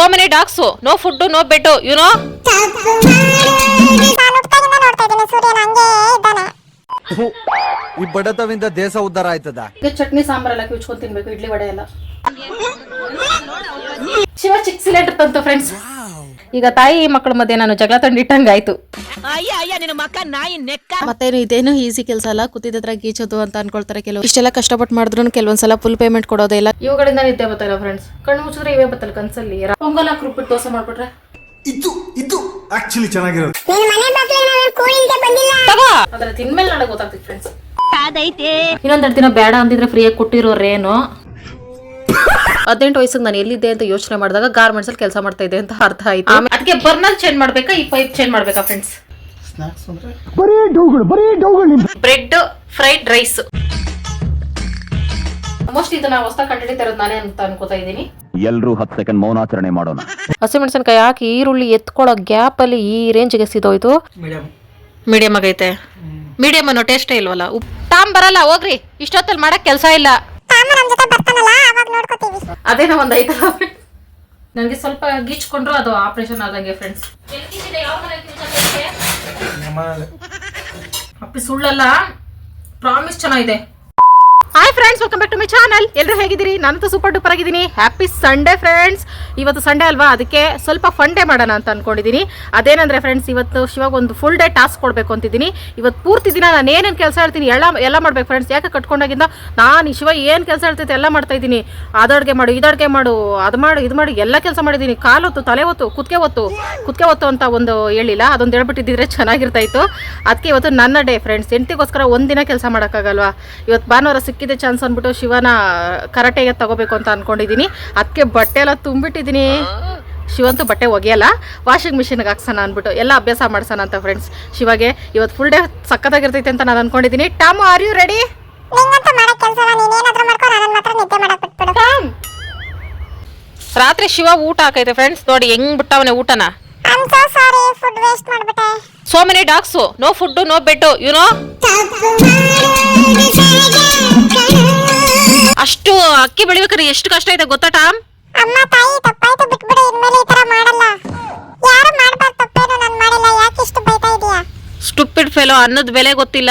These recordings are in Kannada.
So many dogs no food no bed you know ನಾನು ಹುಟ್ಟಾಗಿಂದ ನೋಡ್ತಾ ಇದ್ದೀನಿ ಸೂರ್ಯನ ಹಂಗೆ ಇದ್ದಾನೆ ಥು, ಈ ಬಡತವಿಂದ ದೇಶ ಉದ್ಧಾರ ಆಯ್ತದ? ಚಟ್ನಿ ಸಾಂಬಾರ್ ಎಲ್ಲ ಕಿಚ್ಕೊಂಡ್ ತಿನ್ಬೇಕು ಇಡ್ಲಿ ವಡೆ ಎಲ್ಲ. ಶಿವ ಚಿಕ್ಕ ಸಿಲಿಂಡರ್ ತಂತು ಫ್ರೆಂಡ್ಸ್ ಈಗ ತಾಯಿ ಮಕ್ಕಳ ಮಧ್ಯೆ ನಾನು ಜಗಳ ತಂದಿಟ್ಟಂಗಾಯ್ತು. ಮತ್ತೇನು ಇದೇನು ಈಸಿ ಕೆಲಸ ಅಲ್ಲ? ಕೂತಿದ್ರ ಗೀಚೋದು ಅಂತ ಅನ್ಕೊಳ್ತಾರೆ ಕೆಲವು ಇಷ್ಟೆಲ್ಲ ಕಷ್ಟಪಟ್ಟು ಮಾಡಿದ್ರು ಕೆಲವೊಂದ್ಸಲ ಫುಲ್ ಪೇಮೆಂಟ್ ಕೊಡೋದೇ ಇಲ್ಲ. ಇವುಗಳಿಂದ ನಿದ್ದೆ ಬತ್ತಲ್ಲ ಫ್ರೆಂಡ್ಸ್ ಕಣ್ಣು ಮುಚ್ಚಿದ್ರೆ ಇವೇ ಬತ್ತಲ್ಲ ಕನ್ಸಲ್ಲಿ. ಪೊಂಗಲ್ ಹಾಕಿ ರುಬ್ಬಿಟ್ಟು ದೋಸೆ ಮಾಡ್ಬಿಟ್ರೆ? ಇದು ಇದು ಆಕ್ಚುಲಿ ಚೆನ್ನಾಗಿರೋದು. ಅದ್ರ ತಿನ್ಮೇಲೆ ನನಗೆ ಗೊತ್ತಾಗ್ತಿತ್ತು ಫ್ರೆಂಡ್ಸ್ ಇನ್ನೊಂದೆರಡು ದಿನ ಬೇಡ ಅಂದಿದ್ರೆ ಫ್ರೀಯಾಗಿ ಕೊಟ್ಟಿರೋರೇನು. ಹದಿನೆಂಟು ವಯಸ್ಸಿಗೆ ನಾನು ಎಲ್ಲಿದ್ದೆ ಅಂತ ಯೋಚನೆ ಮಾಡಿದಾಗ ಗಾರ್ಮೆಂಟ್ಸ್ ಅಲ್ಲಿ ಕೆಲಸ ಮಾಡ್ತಾ ಇದ್ದೆ ಅಂತ ಅರ್ಥ ಆಯ್ತು. ಅದಕ್ಕೆ ಬರ್ನಲ್ ಚೇಂಜ್ ಮಾಡ್ಬೇಕಾ ಈ ಪೈಪ್ ಚೇಂಜ್ ಮಾಡ್ಬೇಕಾ friends bread fried rice most ಇದನ್ನ ಹೊಸ ಕಂಡಿಡಿತಾ ಇರೋದು ನಾನೇ ಅಂತ ಅನ್ಕೋತಾ ಇದ್ದೀನಿ. ಎಲ್ಲರೂ ಹತ್ತು ಸೆಕೆಂಡ್ ಮೌನಾಚರಣೆ ಮಾಡೋಣ. ಹಸಿಮೆಣಸಿನಕಾಯಿ ಹಾಕಿ ಈರುಳ್ಳಿ ಎತ್ಕೊಳ್ಳೋ ಗ್ಯಾಪ್ ಅಲ್ಲಿ ಈ ರೇಂಜ್ಗೆ ಸಿದೋಯ್ತು ಮೀಡಿಯಂ ಮೀಡಿಯಂ ಆಗೈತೆ. ಮೀಡಿಯಂ ಅನ್ನೋ ಟೇಸ್ಟೇ ಇಲ್ವಲ್ಲ? ಉಪ್ ಟಾಮ್ ಬರಲ್ಲ ಹೋಗ್ರಿ. ಇಷ್ಟೊತ್ತಲ್ಲಿ ಮಾಡಕ್ ಕೆಲಸ ಇಲ್ಲ. ತಾಮ ನಮ್ ಜೊತೆ ಬರ್ತಾನಲ್ಲ ಅವಾಗ ನೋಡ್ಕೋತೀವಿ. ಅದೇನೋ ಒಂದ್ ಐತಲ್ಲ ನನಗೆ ಸ್ವಲ್ಪ ಗೀಚ್ಕೊಂಡ್ರು ಅದು ಆಪರೇಷನ್ ಆದಂಗೆ ಫ್ರೆಂಡ್ಸ್ ಅಪ್ಪಿ ಸುಳ್ಳಲ್ಲ ಪ್ರಾಮಿಸ್ ಚೆನ್ನಾಗಿದೆ. Hi friends welcome back to my channel ಎಲ್ಲರೂ ಹೇಗಿದ್ದೀರಿ? ನಾನಂತೂ ಸೂಪರ್ ಡೂಪರ್ ಆಗಿದ್ದೀನಿ. ಹ್ಯಾಪಿ ಸಂಡೇ ಫ್ರೆಂಡ್ಸ್ ಇವತ್ತು ಸಂಡೇ ಅಲ್ವಾ? ಅದಕ್ಕೆ ಸ್ವಲ್ಪ ಫಂಡೇ ಮಾಡೋಣ ಅಂತ ಅಂದ್ಕೊಂಡಿದ್ದೀನಿ ಅದೇನಂದ್ರೆ ಫ್ರೆಂಡ್ಸ್ ಇವತ್ತು ಶಿವಾಗ ಒಂದು ಫುಲ್ ಡೇ ಟಾಸ್ಕ್ ಕೊಡಬೇಕು ಅಂತಿದ್ದೀನಿ. ಇವತ್ತು ಪೂರ್ತಿ ದಿನ ನಾನು ಏನೇನು ಕೆಲಸ ಹೇಳ್ತೀನಿ ಎಲ್ಲ ಎಲ್ಲ ಮಾಡ್ಬೇಕು ಫ್ರೆಂಡ್ಸ್ ಯಾಕೆ ಕಟ್ಕೊಂಡಾಗಿಂದ ನಾನು ಶಿವ ಏನು ಕೆಲಸ ಹೇಳ್ತೈತೆ ಎಲ್ಲ ಮಾಡ್ತಾ ಇದ್ದೀನಿ. ಅದಡ್ಗೆ ಮಾಡು, ಇದಡ್ಗೆ ಮಾಡು, ಅದು ಮಾಡು, ಇದು ಮಾಡು, ಎಲ್ಲ ಕೆಲಸ ಮಾಡಿದ್ದೀನಿ. ಕಾಲು ಹೊತ್ತು, ತಲೆ ಹೊತ್ತು ಕುತ್ಕೆ ಹೊತ್ತು ಕುತ್ಕೆ ಹೊತ್ತು ಅಂತ ಒಂದು ಹೇಳಿಲ್ಲ. ಅದೊಂದು ಹೇಳ್ಬಿಟ್ಟಿದ್ದಿದ್ರೆ ಚೆನ್ನಾಗಿರ್ತಾಯಿತ್ತು ಅದಕ್ಕೆ ಇವತ್ತು ನನ್ನ ಡೇ ಫ್ರೆಂಡ್ಸ್ ಹೆಂಡತಿಗೋಸ್ಕರ ಒಂದಿನ ಕೆಲಸ ಮಾಡೋಕ್ಕಾಗಲ್ವಾ? ಇವತ್ತು ಭಾನುವಾರ ಸಿಕ್ಕಿದೆ ಚಾನ್ಸ್ ಅಂದ್ಬಿಟ್ಟು ಶಿವನ ಕರಾಟೆಗೆ ತಗೋಬೇಕು ಅಂತ ಅನ್ಕೊಂಡಿದ್ದೀನಿ. ಅದಕ್ಕೆ ಬಟ್ಟೆ ಎಲ್ಲ ತುಂಬಿಟ್ಟಿದ್ದೀನಿ. ಶಿವಂತೂ ಬಟ್ಟೆ ಒಗೆಯಲ್ಲ ವಾಷಿಂಗ್ ಮಿಷಿನ್ಗೆ ಹಾಕ್ಸೋಣ ಅಂದ್ಬಿಟ್ಟು ಎಲ್ಲ ಅಭ್ಯಾಸ ಮಾಡ್ಸೋಣ ಅಂತ ಫ್ರೆಂಡ್ಸ್ ಶಿವಗೆ ಇವತ್ತು ಫುಲ್ ಡೇ ಸಕ್ಕತ್ತಾಗಿರ್ತೈತೆ ಅಂತ ನಾನು ಅನ್ಕೊಂಡಿದ್ದೀನಿ. ಟಾಮ್ ಆರ್ ಯು ರೆಡಿ ರಾತ್ರಿ ಶಿವ ಊಟ ಹಾಕೈತೆ ಫ್ರೆಂಡ್ಸ್ ನೋಡಿ ಹೆಂಗ್ ಬಿಟ್ಟವನೆ ಊಟನ. I'm so sorry food waste ಮಾಡ್ಬಿಟ್ಟೆ. So many dogs no food no bed you know ಅಷ್ಟು ಅಕ್ಕಿ ಬೆಳಿಬೇಕಾದ್ರೆ ಎಷ್ಟು ಕಷ್ಟ ಇದೆ ಗೊತ್ತಾ ಟಾಮ್? ಅಮ್ಮ ತಾಯಿ ತಪ್ಪಾಯ್ತು ಬಿಟ್ಬಿಡು ಇನ್ಮೇಲೆ ಈ ತರ ಮಾಡಲ್ಲ. ಯಾರು ಮಾಡಬಾರ್ದು ತಪ್ಪೇನು ನಾನು ಮಾಡಿಲ್ಲ ಯಾಕೆ ಇಷ್ಟು ಬೈತಾ ಇದೀಯಾ? ಸ್ಟುಪಿಡ್ ಫೆಲೋ ಅನ್ನದ ಬೆಲೆ ಗೊತ್ತಿಲ್ಲ.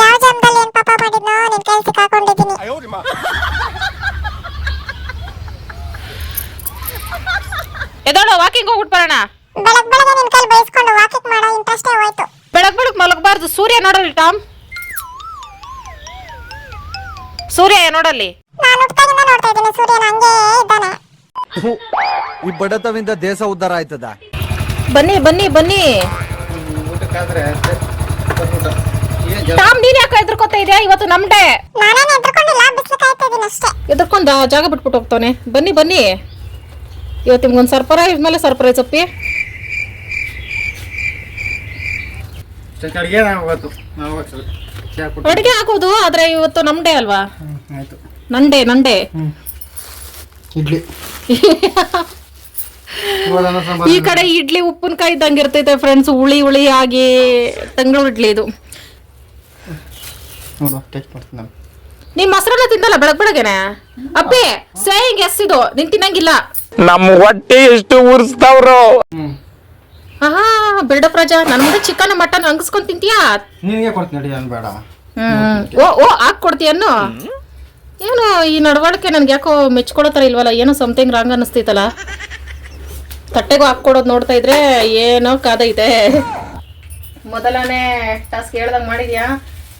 ಯಾವ ಜನ್ಮದಲ್ಲಿ ಏನ್ ಪಾಪ ಮಾಡಿದ್ನೋ ನಿನ್ ಕೆಲ್ಸಕ್ಕೆ ಸಿಕ್ಕಾಕೊಂಡಿದ್ದೀನಿ. ಎದೋಳು ವಾಕಿಂಗ್ ಹೋಗ್ಬಿಟ್ಟು ಬರೋಣ. ಬೆಳಗ್ ಬೆಳಗ್ಗೆ ನಿನ್ ಕೈ ಬೈಸ್ಕೊಂಡು ವಾಕಿಂಗ್ ಮಾಡೋ ಇಂಟ್ರೆಸ್ಟೇ ಹೋಯ್ತು. ಬೆಳಗ್ ಬೆಳಗ್ ಮಲಗಬಾರ್ದು ಸೂರ್ಯ ನೋಡಲಿ ಟಾಮ್. ಸೂರ್ಯ ನೋಡಲಿ ನಾನು ಹುಟ್ಟಾಗಿಂದ ನೋಡ್ತಾ ಇದ್ದೀನಿ ಸೂರ್ಯನ ಹಂಗೇ ಇದ್ದಾನೆ. ಥು, ಈ ಬಡತವಿಂದ ದೇಶ ಉದ್ಧಾರ ಆಯ್ತದ? ಬನ್ನಿ ಬನ್ನಿ ಬನ್ನಿ. ಊಟಕ್ಕಾದ್ರೆ ಅಷ್ಟೇ ಊಟ ಏನ್ ಟಾಮ್ ನೀನ್ ಯಾಕೆ ಎದ್ರಕೋತಾ ಇದೆಯಾ? ಇವತ್ತು ನಮ್ ಡೇ. ನಾನೇನು ಎದ್ರುಕೊಂಡಿಲ್ಲ ಬಿಸಿಲು ಕಾಯ್ತಾ ಇದ್ದೀನಿ ಅಷ್ಟೇ. ಎದ್ರಕೊಂಡ ಜಾಗ ಬಿಟ್ಬಿಟ್ಟು ಹೋಗ್ತಾನೆ ಬನ್ನಿ ಬನ್ನಿ. ಇವತ್ತು ನಿಮ್ಗೊಂದು ಸರ್ಪ್ರೈಸ್ ಮೇಲೆ ಸರ್ಪ್ರೈಸ್ ಅಪ್ಪಿ. ಅಡುಗೆ ನಾವು ಚಾ ಹಾಕೋದು ಆದ್ರೆ ಇವತ್ತು ನಮ್ ಡೇ ಅಲ್ವಾ? ಹ್ಮ್, ಆಯ್ತು. ನಂಡೆ ನಂಡೆ ಇಡ್ಲಿ. ಇವಾಗ ಅನ್ನ ಸಾಂಬಾರು ಈ ಕಡೆ ಇಡ್ಲಿ ಉಪ್ಪಿನಕಾಯಿ ಇದ್ದಂಗೆ ಇರ್ತೈತೆ ಫ್ರೆಂಡ್ಸ್ ಹುಳಿ ಹುಳಿ ಆಗಿ ತಂಗಳು ಇಡ್ಲಿ ಇದು. ನೋಡು ಟೇಸ್ಟ್ ಮಾಡ್ತೀನಿ ನಾನು. ನೀನ್ ಮೊಸರನ್ನ ತಿಂದಲ್ಲ ಬೆಳಗ್ ಬೆಳಗ್ಗೆನೆ? ಅಪ್ಪಿ ಸೇಯಿಂಗ್ ಎಸ್ ಇದು ನಿನ್ ತಿನ್ನಂಗಿಲ್ಲ. ನಮ್ಮ ಹೊಟ್ಟೆ ಎಷ್ಟು ಉರ್ಸ್ತಾವ್ರು. ಆಹಾ ಬಿಲ್ಡಪ್ ರಾಜ. ನನ್ನ ಮುಂದೆ ಚಿಕನ್ ಮಟನ್ ಹಂಗಸ್ಕೊಂಡ್ ತಿಂತೀಯಾ? ನಿನಗೆ ಕೊಡ್ತೀನಿ ನಡಿ ನಾನು ಬೇಡ. ಹ್ಮ್. ಓ ಓ ಹಾಕ್ ಕೊಡ್ತೀಯನ್ನು ಏನು ಈ ನಡವಳಿಕೆ ನನ್ಗೆ ಯಾಕೋ ಮೆಚ್ಕೊಳೋ ಥರ ಇಲ್ವಲ್ಲ? ಏನೋ ಸಮಥಿಂಗ್ ರಾಂಗ್ ಅನ್ನಿಸ್ತೈತಲ್ಲ ತಟ್ಟೆಗೂ ಹಾಕ್ಕೊಡೋದು ನೋಡ್ತಾ ಇದ್ರೆ ಏನೋ ಕಾದೈತೆ. ಮೊದಲನೇ ಟಾಸ್ಕ್ ಹೇಳ್ದಂಗೆ ಮಾಡಿದ್ಯಾ?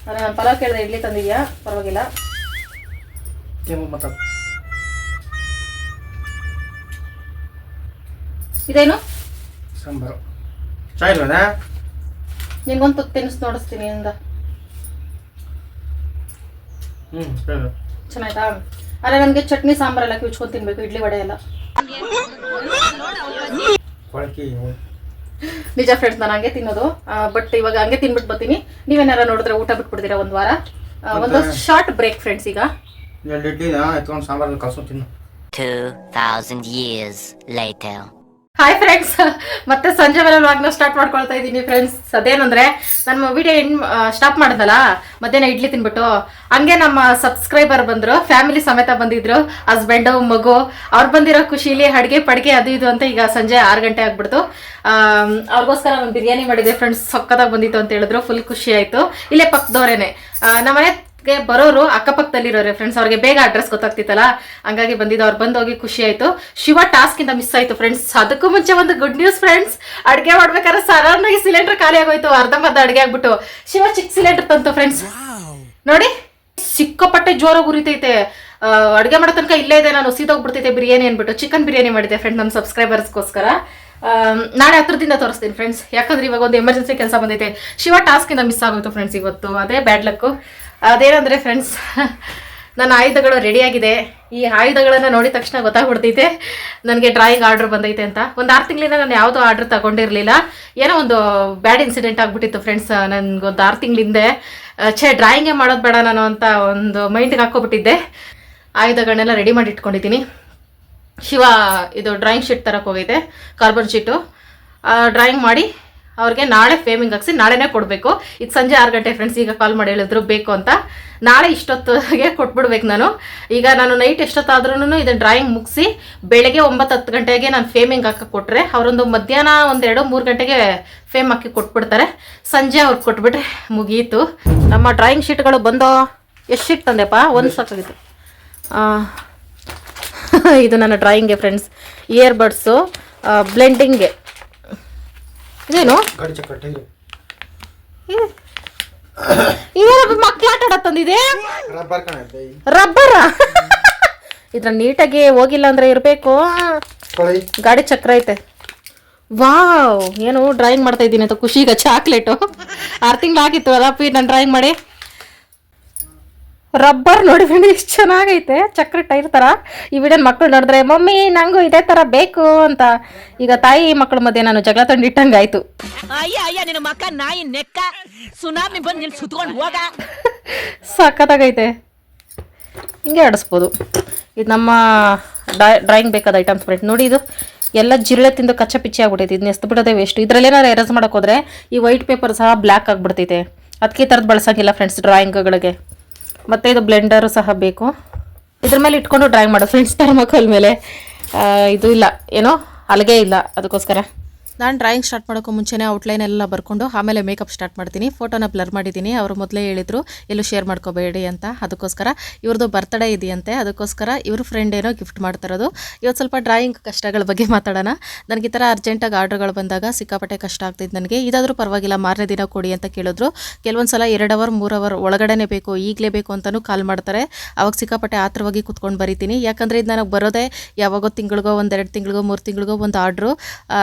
ನಾನು ಪಲಾವ್ ಕೇಳಿದೆ ಇಡ್ಲಿ ತಂದಿದ್ಯಾ? ಪರವಾಗಿಲ್ಲ. ಇದೇನು? ಸಾಂಬಾರು. ಚಾ ಇಲ್ವನಾ ನಿಂಗೊಂದು ತಿನ್ನಿಸ್ ನೋಡಿಸ್ತೀನಿ ಇಂದ ಹ್ಞೂ ಚೆನ್ನಾಯ್ತಾ? ಅರೆ ನನಗೆ ಚಟ್ನಿ ಸಾಂಬಾರೆಲ್ಲ ಕಿಚ್ಕೊಂಡು ತಿನ್ಬೇಕು ಇಡ್ಲಿ ವಡೆ ಎಲ್ಲ. ಕೊಳಕಿ ನಿಜ ಫ್ರೆಂಡ್ಸ್ ನಾನು ಹಂಗೆ ತಿನ್ನೋದು. ಬಟ್ ಇವಾಗ ಹಂಗೆ ತಿನ್ಬಿಟ್ಟು ಬರ್ತೀನಿ. ನೀವೇನಾರ ನೋಡಿದ್ರೆ ಊಟ ಬಿಟ್ಬಿಡ್ತೀರಾ ಒಂದ್ ವಾರ? ಒಂದು ಶಾರ್ಟ್ ಬ್ರೇಕ್ ಫ್ರೆಂಡ್ಸ್ ಈಗ. ಎರಡು ಇಡ್ಲಿನ ಎತ್ಕೊಂಡು ಸಾಂಬಾರು ಕಲ್ಸೋ ತಿನ್ನು. 2,000 years later. ಹಾಯ್ ಫ್ರೆಂಡ್ಸ್ ಮತ್ತೆ ಸಂಜೆ ಮೇಲೆ ವ್ಲಾಗ್ನ ಸ್ಟಾರ್ಟ್ ಮಾಡ್ಕೊಳ್ತಾ ಇದ್ದೀನಿ ಫ್ರೆಂಡ್ಸ್ ಅದೇನಂದ್ರೆ ನನ್ನ ವಿಡಿಯೋ ಇನ್ ಸ್ಟಾಪ್ ಮಾಡಿದ್ನಲ್ಲ, ಮಧ್ಯಾಹ್ನ ಇಡ್ಲಿ ತಿನ್ಬಿಟ್ಟು, ಹಂಗೆ ನಮ್ಮ ಸಬ್ಸ್ಕ್ರೈಬರ್ ಬಂದ್ರು ಫ್ಯಾಮಿಲಿ ಸಮೇತ ಬಂದಿದ್ರು ಹಸ್ಬೆಂಡು ಮಗು, ಅವ್ರು ಬಂದಿರೋ ಖುಷಿಲಿ ಅಡುಗೆ ಪಡಿಗೆ ಅದು ಇದು ಅಂತ ಈಗ ಸಂಜೆ ಆರು ಗಂಟೆ ಆಗ್ಬಿಡ್ತು. ಅವ್ರಿಗೋಸ್ಕರ ಒಂದು ಬಿರಿಯಾನಿ ಮಾಡಿದೆ ಫ್ರೆಂಡ್ಸ್ ಸಕ್ಕತ್ತಾಗಿ ಬಂದಿತ್ತು ಅಂತ ಹೇಳಿದ್ರು. ಫುಲ್ ಖುಷಿ ಆಯ್ತು. ಇಲ್ಲೇ ಪಕ್ಕದವ್ರೇನೆ ನಮ್ಮನೆ ಬರೋರು ಅಕ್ಕಪಕ್ಕದಲ್ಲಿರೋರೆ. ಫ್ರೆಂಡ್ಸ್ ಅವ್ರಿಗೆ ಬೇಗ ಅಡ್ರೆಸ್ ಗೊತ್ತಾಗ್ತಿತ್ತಲ್ಲ? ಹಂಗಾಗಿ ಬಂದಿದ್ದು ಅವ್ರು ಬಂದೋಗಿ ಖುಷಿ ಆಯ್ತು. ಶಿವ ಟಾಸ್ಕ್ ಇಂದ ಮಿಸ್ ಆಯ್ತು ಫ್ರೆಂಡ್ಸ್ ಅದಕ್ಕೂ ಮುಂಚೆ ಒಂದು ಗುಡ್ ನ್ಯೂಸ್ ಫ್ರೆಂಡ್ಸ್ ಅಡ್ಗೆ ಮಾಡ್ಬೇಕಾದ್ರೆ ಸಡನ್ ಸಿಲಿಂಡರ್ ಖಾಲಿ ಆಗೋಯ್ತು. ಅರ್ಧಂಬರ್ಧ ಅಡುಗೆ ಆಗ್ಬಿಟ್ಟು. ಶಿವ ಚಿಕ್ಕ ಸಿಲಿಂಡರ್ ತಂತು ಫ್ರೆಂಡ್ಸ್ ನೋಡಿ, ಸಿಕ್ಕಾಪಟ್ಟೆ ಜೋರಾಗಿ ಉರಿತೈತೆ. ಅಡುಗೆ ಮಾಡೋ ತನಕ ಇಲ್ಲೇ ಇದೆ ನಾನು, ಸೀದೋಗ್ಬಿಡ್ತೈತೆ ಬಿರಿಯಾನಿ ಅನ್ಬಿಟ್ಟು ಚಿಕನ್ ಬಿರಿಯಾನಿ ಮಾಡಿದೆ ಫ್ರೆಂಡ್ ನಮ್ಮ ಸಬ್ಸ್ಕ್ರೈಬರ್ಸ್ಗೋಸ್ಕರ ನಾಳೆ ಹತ್ರದಿಂದ ತೋರಿಸ್ತೀನಿ ಫ್ರೆಂಡ್ಸ್ ಯಾಕಂದ್ರೆ ಇವಾಗ ಒಂದು ಎಮರ್ಜೆನ್ಸಿ ಕೆಲಸ ಬಂದೈತೆ. ಶಿವ ಟಾಸ್ಕ್ ಇಂದ ಮಿಸ್ ಆಗೋಯ್ತು ಫ್ರೆಂಡ್ಸ್ ಇವತ್ತು. ಅದೇ ಬ್ಯಾಡ್ ಲಕ್ಕು ಅದೇನಂದ್ರೆ ಫ್ರೆಂಡ್ಸ್ ನನ್ನ ಆಯುಧಗಳು ರೆಡಿಯಾಗಿದೆ ಈ ಆಯುಧಗಳನ್ನ ನೋಡಿದ ತಕ್ಷಣ ಗೊತ್ತಾಗ್ಬಿಡ್ತೈತೆ, ನನಗೆ ಡ್ರಾಯಿಂಗ್ ಆರ್ಡರ್ ಬಂದೈತೆ ಅಂತ. ಒಂದು ಆರು ತಿಂಗಳಿಂದ ನಾನು ಯಾವುದೋ ಆರ್ಡರ್ ತಗೊಂಡಿರಲಿಲ್ಲ. ಏನೋ ಒಂದು ಬ್ಯಾಡ್ ಇನ್ಸಿಡೆಂಟ್ ಆಗಿಬಿಟ್ಟಿತ್ತು ಫ್ರೆಂಡ್ಸ್ ನನಗೊಂದು ಆರು ತಿಂಗಳಿಂದೆ. ಛೇ ಡ್ರಾಯಿಂಗೇ ಮಾಡೋದು ಬೇಡ ನಾನು ಅಂತ ಒಂದು ಮೈಂಡ್ಗೆ ಹಾಕ್ಕೊಬಿಟ್ಟಿದ್ದೆ. ಆಯುಧಗಳನ್ನೆಲ್ಲ ರೆಡಿ ಮಾಡಿ ಇಟ್ಕೊಂಡಿದ್ದೀನಿ. ಶಿವ, ಇದು ಡ್ರಾಯಿಂಗ್ ಶೀಟ್ ತರಕ್ಕೆ ಹೋಗೈತೆ ಕಾರ್ಬನ್ ಶೀಟು ಡ್ರಾಯಿಂಗ್ ಮಾಡಿ ಅವ್ರಿಗೆ ನಾಳೆ ಫೇಮಿಂಗ್ ಹಾಕ್ಸಿ ನಾಳೆನೇ ಕೊಡಬೇಕು. ಇದು ಸಂಜೆ ಆರು ಗಂಟೆ ಫ್ರೆಂಡ್ಸ್ ಈಗ ಕಾಲ್ ಮಾಡಿ ಹೇಳಿದ್ರು ಬೇಕು ಅಂತ. ನಾಳೆ ಇಷ್ಟೊತ್ತಿಗೆ ಕೊಟ್ಬಿಡ್ಬೇಕು ನಾನು. ಈಗ ನಾನು ನೈಟ್ ಎಷ್ಟೊತ್ತಾದ್ರೂ ಇದನ್ನ ಡ್ರಾಯಿಂಗ್ ಮುಗಿಸಿ ಬೆಳಗ್ಗೆ ಒಂಬತ್ತು ಹತ್ತು ಗಂಟೆಗೆ ನಾನು ಫೇಮಿಂಗ್ ಹಾಕಿ ಕೊಟ್ಟರೆ ಅವರೊಂದು ಮಧ್ಯಾಹ್ನ ಒಂದೆರಡು ಮೂರು ಗಂಟೆಗೆ ಫೇಮ್ ಹಾಕಿ ಕೊಟ್ಬಿಡ್ತಾರೆ. ಸಂಜೆ ಅವ್ರಿಗೆ ಕೊಟ್ಬಿಟ್ರೆ ಮುಗೀತು. ನಮ್ಮ ಡ್ರಾಯಿಂಗ್ ಶೀಟ್ಗಳು ಬಂದೋ ಎಷ್ಟು ಶೀಟ್ ತಂದೆಪ್ಪ? ಒಂದು ಸಾಕಾಗಿತ್ತು. ಇದು ನನ್ನ ಡ್ರಾಯಿಂಗೆ ಫ್ರೆಂಡ್ಸ್ ಇಯರ್ ಬಡ್ಸು ಬ್ಲೆಂಡಿಂಗ್ಗೆ ಇದೇನು? ಗಾಡಿ ಚಕ್ಕಟ್ಟೆ ಇದೇನಪ್ಪ ಮಕ್ಳು ಆಟ ತಂದಿದೆ ರಬ್ಬರ್ ಕಾಣುತ್ತೆ ರಬ್ಬರ? ಇದ್ರ ನೀಟಾಗಿ ಹೋಗಿಲ್ಲ ಅಂದ್ರೆ ಇರಬೇಕು. ಗಾಡಿ ಚಕ್ರ ಐತೆ. ವಾವ್ ಏನು ಡ್ರಾಯಿಂಗ್ ಮಾಡ್ತಾ ಇದ್ದೀನಿ ಅಂತ ಖುಷಿಗ ಚಾಕ್ಲೇಟು ಆರು ತಿಂಗಳು ಆಗಿತ್ತು ಅಲ್ಲಪ್ಪಿ ನಾನು ಡ್ರಾಯಿಂಗ್ ಮಾಡಿ. ರಬ್ಬರ್ ನೋಡಿ ಫ್ರೆಂಡ್ ಎಷ್ಟು ಚೆನ್ನಾಗೈತೆ ಚಕ್ರ ಟೈರ್ ಥರ ಈ ವಿಡಿಯೋ ಮಕ್ಕಳು ನೋಡಿದ್ರೆ ಮಮ್ಮಿ ನಂಗೂ ಇದೇ ಥರ ಬೇಕು ಅಂತ. ಈಗ ತಾಯಿ ಮಕ್ಕಳ ಮಧ್ಯೆ ನಾನು ಜಗಳ ತಂದಿಟ್ಟಂಗೆ ಆಯಿತು. ಸಖತ್ತಾಗೈತೆ. ಹಿಂಗೆ ಆಡಿಸ್ಬೋದು. ಇದು ನಮ್ಮ ಡ್ರಾಯಿಂಗ್ ಬೇಕಾದ ಐಟಮ್ಸ್ ಫ್ರೆಂಡ್ ನೋಡಿ ಇದು ಎಲ್ಲ ಜಿರಳೆ ತಿಂದು ಕಚ್ಚ ಪಿಚ್ಚಿ ಆಗ್ಬಿಟ್ಟೈತೆ. ಇದನ್ನ ಎಸ್ತು ಬಿಡೋದೇ ವೇಸ್ಟ್ ಇದರಲ್ಲೇನಾರು ಎರೇಸ್ ಮಾಡೋಕೆ ಹೋದ್ರೆ ಈ ವೈಟ್ ಪೇಪರ್ ಸಹ ಬ್ಲ್ಯಾಕ್ ಆಗಿಬಿಡ್ತೈತೆ. ಅದಕ್ಕೆ ಈ ಥರದ್ದು ಬಳಸೋಂಗಿಲ್ಲ ಫ್ರೆಂಡ್ಸ್ ಡ್ರಾಯಿಂಗ್ಗಳಿಗೆ ಮತ್ತು ಇದು ಬ್ಲೆಂಡರು ಸಹ ಬೇಕು. ಇದ್ರ ಮೇಲೆ ಇಟ್ಕೊಂಡು ಡ್ರಾಯಿಂಗ್ ಮಾಡೋ. ಫ್ರೆಂಡ್ಸ್ ಥರ್ಮಕೋಲ್ ಮೇಲೆ. ಇದು ಇಲ್ಲ. ಏನೋ ಅಲ್ಲಿಗೆ ಇಲ್ಲ. ಅದಕ್ಕೋಸ್ಕರ. ನಾನು ಡ್ರಾಯಿಂಗ್ ಸ್ಟಾರ್ಟ್ ಮಾಡೋಕ್ಕೂ ಮುಂಚೆನೇ ಔಟ್ಲೈನ್ ಎಲ್ಲ ಬರ್ಕೊಂಡು ಆಮೇಲೆ ಮೇಕಪ್ ಸ್ಟಾರ್ಟ್ ಮಾಡ್ತೀನಿ. ಫೋಟೋನ ಬ್ಲರ್ ಮಾಡಿದ್ದೀನಿ. ಅವರು ಮೊದಲೇ ಹೇಳಿದ್ರು, ಎಲ್ಲೂ ಶೇರ್ ಮಾಡ್ಕೋಬೇಡಿ ಅಂತ. ಅದಕ್ಕೋಸ್ಕರ ಇವ್ರದ್ದು ಬರ್ತ್ಡೇ ಇದೆಯಂತೆ. ಅದಕ್ಕೋಸ್ಕರ ಇವ್ರ ಫ್ರೆಂಡ್ ಏನೋ ಗಿಫ್ಟ್ ಮಾಡ್ತಿರೋದು. ಇವತ್ತು ಸ್ವಲ್ಪ ಡ್ರಾಯಿಂಗ್ ಕಷ್ಟಗಳ ಬಗ್ಗೆ ಮಾತಾಡೋಣ. ನನಗೆ ಈ ಥರ ಅರ್ಜೆಂಟಾಗಿ ಆರ್ಡ್ರ್ಗಳು ಬಂದಾಗ ಸಿಕ್ಕಾಪಟ್ಟೆ ಕಷ್ಟ ಆಗ್ತಿದ್ದು ನನಗೆ. ಇದಾದರೂ ಪರವಾಗಿಲ್ಲ, ಮಾರನೇ ದಿನ ಕೊಡಿ ಅಂತ ಕೇಳಿದ್ರು. ಕೆಲವೊಂದು ಸಲ ಎರಡು ಅವರ್ ಮೂರು ಅವರ್ ಒಳಗಡೆನೇ ಬೇಕು, ಈಗಲೇ ಬೇಕು ಅಂತಲೂ ಕಾಲ್ ಮಾಡ್ತಾರೆ. ಅವಾಗ ಸಿಕ್ಕಾಪಟ್ಟೆ ಆತ್ರವಾಗಿ ಕುತ್ಕೊಂಡು ಬರೀತೀನಿ. ಯಾಕಂದರೆ ಇದು ನನಗೆ ಬರೋದೇ ಯಾವಾಗೋ ತಿಂಗಳಿಗೋ ಒಂದೆರಡು ತಿಂಗಳಿಗೋ, ಮೂರು ತಿಂಗಳಿಗೋ ಒಂದು ಆರ್ಡ್ರು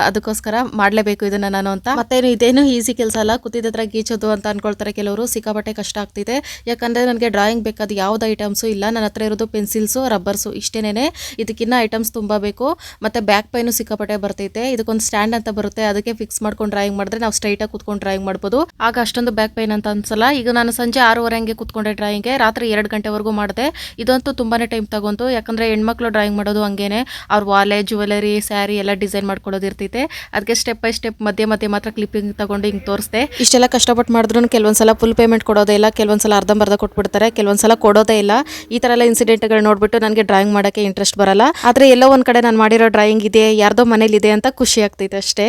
ಅದಕ್ಕೋಸ್ಕರ ಮಾಡಲೇಬೇಕು ಇದನ್ನ ನಾನು ಅಂತ. ಮತ್ತೇನು ಇದೇನು ಈಸಿ ಕೆಲಸ ಅಲ್ಲ. ಕುತ್ತಿದ ಹತ್ರ ಗೀಚೋದು ಅಂತ ಅನ್ಕೊಳ್ತಾರೆ ಕೆಲವರು. ಸಿಕ್ಕಾಪಟ್ಟೆ ಕಷ್ಟ ಆಗ್ತಿದೆ. ಯಾಕಂದರೆ ನನಗೆ ಡ್ರಾಯಿಂಗ್ ಬೇಕಾದ ಯಾವ್ದು ಐಟಮ್ಸು ಇಲ್ಲ. ನನ್ನ ಹತ್ರ ಇರೋದು ಪೆನ್ಸಿಲ್ಸು ರಬ್ಬರ್ಸು ಇಷ್ಟೇನೆ ಇದಕ್ಕಿನ್ನ ಐಟಮ್ಸ್ ತುಂಬ ಬೇಕು. ಮತ್ತು ಬ್ಯಾಕ್ ಪೈನು ಸಿಕ್ಕಾಪಟ್ಟೆ ಬರ್ತೈತೆ. ಇದಕ್ಕೊಂದು ಸ್ಟ್ಯಾಂಡ್ ಅಂತ ಬರುತ್ತೆ. ಅದಕ್ಕೆ ಫಿಕ್ಸ್ ಮಾಡ್ಕೊಂಡು ಡ್ರಾಯಿಂಗ್ ಮಾಡಿದ್ರೆ ನಾವು ಸ್ಟ್ರೈಟಾಗಿ ಕೂತ್ಕೊಂಡು ಡ್ರಾಯಿಂಗ್ ಮಾಡ್ಬೋದು. ಆಗ ಅಷ್ಟೊಂದು ಬ್ಯಾಕ್ ಪೈನ್ ಅಂತ ಅನ್ಸಲ್ಲ. ಈಗ ನಾನು ಸಂಜೆ ಆರೂವರೆ ಹಂಗೆ ಕೂತ್ಕೊಂಡೆ ಡ್ರಾಯಿಂಗ್ಗೆ ರಾತ್ರಿ ಎರಡು ಗಂಟೆವರೆಗೂ ಮಾಡಿದೆ. ಇದಂತೂ ತುಂಬಾ ಟೈಮ್ ತಗೊಂತು. ಯಾಕಂದರೆ ಹೆಣ್ಮಕ್ಳು ಡ್ರಾಯಿಂಗ್ ಮಾಡೋದು ಹಂಗೇನೆ. ಅವ್ರ ವಾಲೆ ಜ್ಯುವೆಲರಿ ಸ್ಯಾರಿ ಎಲ್ಲ ಡಿಸೈನ್ ಮಾಡ್ಕೊಳ್ಳೋದು ಇರ್ತೈತೆ ಅದಕ್ಕೆ ಸ್ಟೆಪ್ ಬೈ ಸ್ಟೆಪ್ ಮಧ್ಯೆ ಮಧ್ಯೆ ಮಾತ್ರ ಕ್ಲಿಪ್ಪಿಂಗ್ ತಗೊಂಡು ಹಿಂಗೆ ತೋರಿಸ್ದೆ. ಇಷ್ಟೆಲ್ಲ ಕಷ್ಟಪಟ್ಟು ಮಾಡಿದ್ರು ಕೆಲವೊಂದ್ಸಲ ಫುಲ್ ಪೇಮೆಂಟ್ ಕೊಡೋದೇ ಇಲ್ಲ ಕೆಲವೊಂದ್ಸಲ ಅರ್ಧಂಬರ್ಧ ಕೊಟ್ಬಿಡ್ತಾರೆ ಕೆಲವೊಂದ್ಸಲ ಕೊಡೋದೇ ಇಲ್ಲ. ಈ ಥರ ಎಲ್ಲ ಇನ್ಸಿಡೆಂಟ್ಗಳು ನೋಡ್ಬಿಟ್ಟು ನನಗೆ ಡ್ರಾಯಿಂಗ್ ಮಾಡೋಕ್ಕೆ ಇಂಟ್ರೆಸ್ಟ್ ಬರಲ್ಲ. ಆದರೆ ಎಲ್ಲೋ ಒಂದು ಕಡೆ ನಾನು ಮಾಡಿರೋ ಡ್ರಾಯಿಂಗ್ ಇದೆ ಯಾರ್ದೋ ಮನೇಲಿದೆ ಅಂತ ಖುಷಿ ಆಗ್ತೈತೆ ಅಷ್ಟೇ.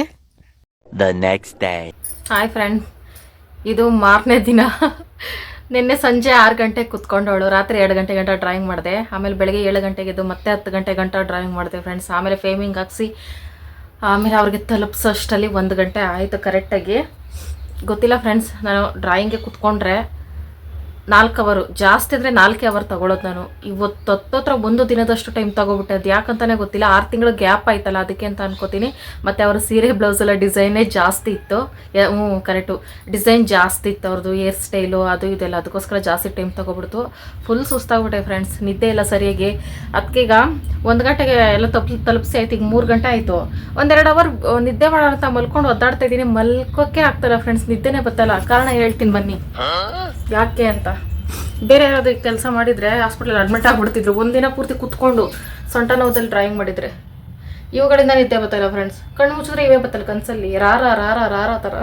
The next day hi friend ಇದು ಮಾರನೇ ದಿನ. ನಿನ್ನೆ ಸಂಜೆ ಆರು ಗಂಟೆಗೆ ಕುತ್ಕೊಂಡವಳು. ರಾತ್ರಿ ಎರಡು ಗಂಟೆ ಗಂಟ ಡ್ರಾಯಿಂಗ್ ಮಾಡಿದೆ. ಆಮೇಲೆ ಬೆಳಗ್ಗೆ ಏಳು ಗಂಟೆಗೆ ಇದು ಮತ್ತೆ ಹತ್ತು ಗಂಟೆ ಗಂಟ ಡ್ರಾಯಿಂಗ್ ಮಾಡಿದೆ ಫ್ರೆಂಡ್ಸ್ ಆಮೇಲೆ ಫೇಮಿಂಗ್ ಹಾಕ್ಸಿ ಆಮೇಲೆ ಅವ್ರಿಗೆ ತಲುಪಿಸೋ ಅಷ್ಟರಲ್ಲಿ ಒಂದು ಗಂಟೆ ಆಯಿತು ಕರೆಕ್ಟಾಗಿ ಗೊತ್ತಿಲ್ಲ ಫ್ರೆಂಡ್ಸ್ ನಾನು ಡ್ರಾಯಿಂಗ್ಗೆ ಕುತ್ಕೊಂಡ್ರೆ ನಾಲ್ಕು ಅವರು ಜಾಸ್ತಿ ಅಂದರೆ ನಾಲ್ಕೇ ಅವರ್ ತಗೊಳ್ಳೋದು ನಾನು. ಇವತ್ತು ಹತ್ತತ್ರ ಒಂದು ದಿನದಷ್ಟು ಟೈಮ್ ತಗೋಬಿಟ್ಟೆ. ಅದು ಯಾಕಂತಾನೆ ಗೊತ್ತಿಲ್ಲ. ಆರು ತಿಂಗಳು ಗ್ಯಾಪ್ ಆಯ್ತಲ್ಲ ಅದಕ್ಕೆ ಅಂತ ಅನ್ಕೋತೀನಿ. ಮತ್ತು ಅವರ ಸೀರೆ ಬ್ಲೌಸ್ ಎಲ್ಲ ಡಿಸೈನೇ ಜಾಸ್ತಿ ಇತ್ತು. ಯ- ಹ್ಞೂ ಕರೆಕ್ಟು ಡಿಸೈನ್ ಜಾಸ್ತಿ ಇತ್ತು ಅವ್ರದ್ದು ಹೇರ್ ಸ್ಟೈಲು ಅದು ಇದೆಲ್ಲ. ಅದಕ್ಕೋಸ್ಕರ ಜಾಸ್ತಿ ಟೈಮ್ ತಗೊಬಿಡ್ತು. ಫುಲ್ ಸುಸ್ತಾಗ್ಬಿಟ್ಟೆ ಫ್ರೆಂಡ್ಸ್ ನಿದ್ದೆ ಇಲ್ಲ ಸರಿಯಾಗಿ. ಅದಕ್ಕೀಗ ಒಂದು ಗಂಟೆಗೆ ಎಲ್ಲ ತಪ್ಪು ತಲುಪಿಸಿ ಆಯ್ತು. ಈಗ ಮೂರು ಗಂಟೆ ಆಯಿತು. ಒಂದೆರಡು ಅವರ್ ನಿದ್ದೆ ಮಾಡೋಣ ಅಂತ ಮಲ್ಕೊಂಡು ಒದ್ದಾಡ್ತಾ ಇದ್ದೀನಿ. ಮಲ್ಕೋಕ್ಕೆ ಆಗ್ತಾರ ಫ್ರೆಂಡ್ಸ್ ನಿದ್ದೆನೇ ಬತ್ತಲ್ಲ. ಕಾರಣ ಹೇಳ್ತೀನಿ ಬನ್ನಿ. ಯಾಕೆ ಅಂತ. ಬೇರೆ ಯಾರಾದ್ರು ಕೆಲಸ ಮಾಡಿದರೆ ಹಾಸ್ಪಿಟಲ್ ಅಡ್ಮಿಟ್ ಆಗಿಬಿಡ್ತಿದ್ರು. ಒಂದಿನ ಪೂರ್ತಿ ಕುತ್ಕೊಂಡು ಸೊಂಟ ನೋವುದಲ್ಲಿ ಡ್ರಾಯಿಂಗ್ ಮಾಡಿದರೆ. ಇವುಗಳಿಂದ ನಿದ್ದೆ ಬತ್ತಲ್ಲ ಫ್ರೆಂಡ್ಸ್ ಕಣ್ಣು ಮುಚ್ಚಿದ್ರೆ ಇವೇ ಬತ್ತಲ್ಲ ಕನ್ಸಲ್ಲಿ. ರಾರ ರಾರ ರಾರ ಥರ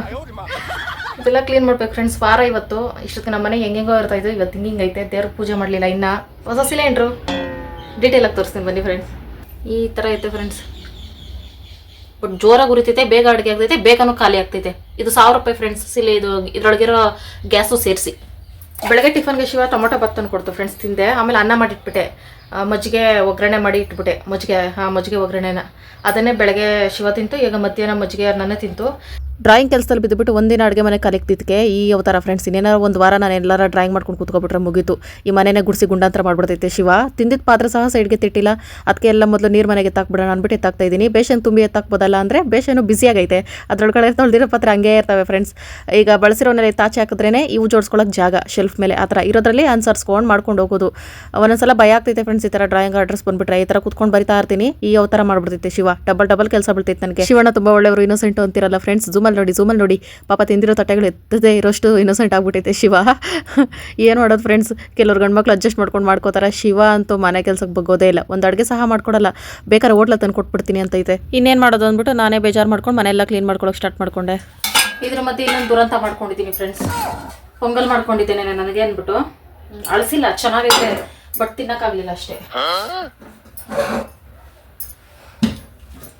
ಇದೆಲ್ಲ ಕ್ಲೀನ್ ಮಾಡ್ಬೇಕು ಫ್ರೆಂಡ್ಸ್ ವಾರ ಇವತ್ತು. ಇಷ್ಟೊತ್ತಿಗೆ ನಮ್ಮ ಮನೆಗೆ ಹೆಂಗೆಂಗೋ ಇರ್ತಾ ಇದ್ದು ಇವತ್ತು ಹಿಂಗೆ ಐತೆ. ದೇವ್ರ ಪೂಜೆ ಮಾಡಲಿಲ್ಲ ಇನ್ನು. ಹೊಸ ಸಿಲಿಂಡ್ರು ಡೀಟೇಲ್ ಆಗಿ ತೋರಿಸ್ತೀನಿ ಬನ್ನಿ ಫ್ರೆಂಡ್ಸ್ ಈ ಥರ ಐತೆ ಫ್ರೆಂಡ್ಸ್ ಬಟ್ ಜೋರಾಗಿ ಉರಿತೈತೆ, ಬೇಗ ಅಡುಗೆ ಆಗ್ತೈತೆ, ಬೇಗನೂ ಖಾಲಿ ಆಗ್ತೈತೆ. ಇದು ಸಾವಿರ ರೂಪಾಯಿ ಫ್ರೆಂಡ್ಸ್ ಸಿಲಿ ಇದು ಇದ್ರೊಳಗಿರೋ ಗ್ಯಾಸು ಸೇರಿಸಿ. ಬೆಳಗ್ಗೆ ಟಿಫನ್ಗೆ ಶಿವ ಟೊಮೊಟೊ ಭತ್ತ ಕೊಡ್ತು ಫ್ರೆಂಡ್ಸ್ ತಿಂದೆ. ಆಮೇಲೆ ಅನ್ನ ಮಾಡಿಟ್ಬಿಟ್ಟೆ. ಮಜ್ಜಿಗೆ ಒಗ್ಗರಣೆ ಮಾಡಿ ಇಟ್ಬಿಟ್ಟೆ. ಮಜ್ಜಿಗೆ ಹಾಂ ಮಜ್ಜಿಗೆ ಒಗ್ಗರಣೆನ. ಅದನ್ನೇ ಬೆಳಗ್ಗೆ ಶಿವ ತಿಂತು, ಈಗ ಮಧ್ಯಾಹ್ನ ಮಜ್ಜಿಗೆ ನನ್ನೇ ತಿಂತು. ಡ್ರಾಯಿಂಗ್ ಕೆಲಸದಲ್ಲಿ ಬಿದ್ದುಬಿಟ್ಟು ಒಂದಿನ ಅಡುಗೆ ಮನೆ ಕಲಿಕ್ತಿದ್ದಕ್ಕೆ ಈ ಅವತಾರ ಫ್ರೆಂಡ್ಸ್ ಇನ್ನೇನಾರು ಒಂದು ವಾರ ನಾನು ಎಲ್ಲಾರ ಡ್ರಾಯಿಂಗ್ ಮಾಡ್ಕೊಂಡು ಕೂತ್ಕೊಬಿಟ್ರೆ ಮುಗೀತು. ಈ ಮನೆನೇ ಗುಡಿಸಿ ಗುಂಡಾಂತರ ಮಾಡ್ಬಿಡ್ತೈತೆ ಶಿವ. ತಿಂದಿದ್ದ ಪಾತ್ರೆ ಸಹ ಸೈಡ್ಗೆ ತಿಟ್ಟಿಲ್ಲ. ಅದಕ್ಕೆ ಎಲ್ಲ ಮೊದಲು ನೀರು ಮನೆಗೆ ಎತ್ತಾಕ್ಬಿಡೋಣ ಅಂದ್ಬಿಟ್ಟು ಎತ್ತಾಕ್ತಾ ಇದ್ದೀನಿ. ಬೇಷನ್ ತುಂಬಿ ಎತ್ತಾಕ್ಬೋದಲ್ಲ ಅಂದರೆ ಬೇಷನು ಆಗೈತೆ. ಅದ್ರೊಳಗಡೆ ತೊಳೆದಿರೋ ಪಾತ್ರ ಹಂಗೆ ಇರ್ತವೆ ಫ್ರೆಂಡ್ಸ್ ಈಗ ಬಳಸಿರೋನೆಲ್ಲ ತಾಚೆ ಹಾಕಿದ್ರೇ ಇವು ಜೋಡಿಸ್ಕೊಳ್ಳೋಕೆ ಜಾಗ. ಶೆಲ್ಫ್ ಮೇಲೆ ಆ ಥರ ಇರೋದ್ರಲ್ಲಿ ಅನ್ಸರ್ಸ್ಕೊಂಡು ಮಾಡ್ಕೊಂಡು ಹೋಗೋದು. ಒಂದೊಂದ್ಸಲ ಭಯ ಆಗ್ತೈತೆ ಈ ತರ ಡ್ರಾಯಿಂಗ್ ಅಡ್ರೆಸ್ ಬಂದ್ಬಿಟ್ರೆ ಈ ತರ ಕುತ್ಕೊಂಡು ಬರಿತಾ ಇರ್ತೀನಿ. ಈ ತರ ಮಾಡ್ಬಿಡ್ತೈತೆ ಶಿವ. ಡಬಲ್ ಡಬಲ್ ಕೆಲಸ ಬಿಡ್ತೈತೆ ನನಗೆ. ಶಿವಣ್ಣ ತುಂಬಾ ಒಳ್ಳೆಯವರು ಇನ್ನೋಸೆಂಟ್ ಅಂತಿರಲ್ಲ ಫ್ರೆಂಡ್ಸ್ ಜೂಮಲ್ಲಿ ನೋಡಿ ಜೂಮಲ್ಲಿ ನೋಡಿ. ಪಾಪ ತಿಂದಿರೋ ತಟ್ಟೆಗಳು ಎತ್ತದೆ ಇರೋಷ್ಟು ಇನ್ನೋಸೆಂಟ್ ಆಗ್ಬಿಟ್ಟೈತೆ ಶಿವ. ಏನು ಮಾಡೋದು ಫ್ರೆಂಡ್ಸ್ ಕೆಲವ್ರು ಗಂಡ್ಮಕ್ಳು ಅಡ್ಜಸ್ಟ್ ಮಾಡ್ಕೊಂಡು ಮಾಡ್ಕೋತಾರೆ. ಶಿವ ಅಂತೂ ಮನೆ ಕೆಲ್ಸಕ್ಕೆ ಬಗ್ಗೋದೇ ಇಲ್ಲ. ಒಂದು ಅಡುಗೆ ಸಹ ಮಾಡ್ಕೊಡಲ್ಲ. ಬೇಕಾದ್ರೆ ಹೋಟ್ಲ ತಂದು ಕೊಟ್ಬಿಡ್ತೀನಿ ಅಂತೈತೆ. ಇನ್ನೇನು ಮಾಡೋದು ಅಂದ್ಬಿಟ್ಟು ನಾನೇ ಬೇಜಾರು ಮಾಡ್ಕೊಂಡು ಮನೆಯೆಲ್ಲ ಕ್ಲೀನ್ ಮಾಡ್ಕೊಳಕ್ಕೆ ಸ್ಟಾರ್ಟ್ ಮಾಡ್ಕೊಂಡೆ. ಇದ್ರ ಮಧ್ಯೆ ಇನ್ನೊಂದು ದುರಂತ ಮಾಡ್ಕೊಂಡಿದ್ದೀನಿ ಫ್ರೆಂಡ್ಸ್ ಪೊಂಗಲ್ ಮಾಡ್ಕೊಂಡಿದ್ದೇನೆ ನನಗೆ ಅಂದ್ಬಿಟ್ಟು. ಅಳಸಿಲ್ಲ, ಚೆನ್ನಾಗೈತೆ. ಬಟ್ ತಿನ್ನಕ್ಕಾಗ್ಲಿಲ್ಲ ಅಷ್ಟೇ.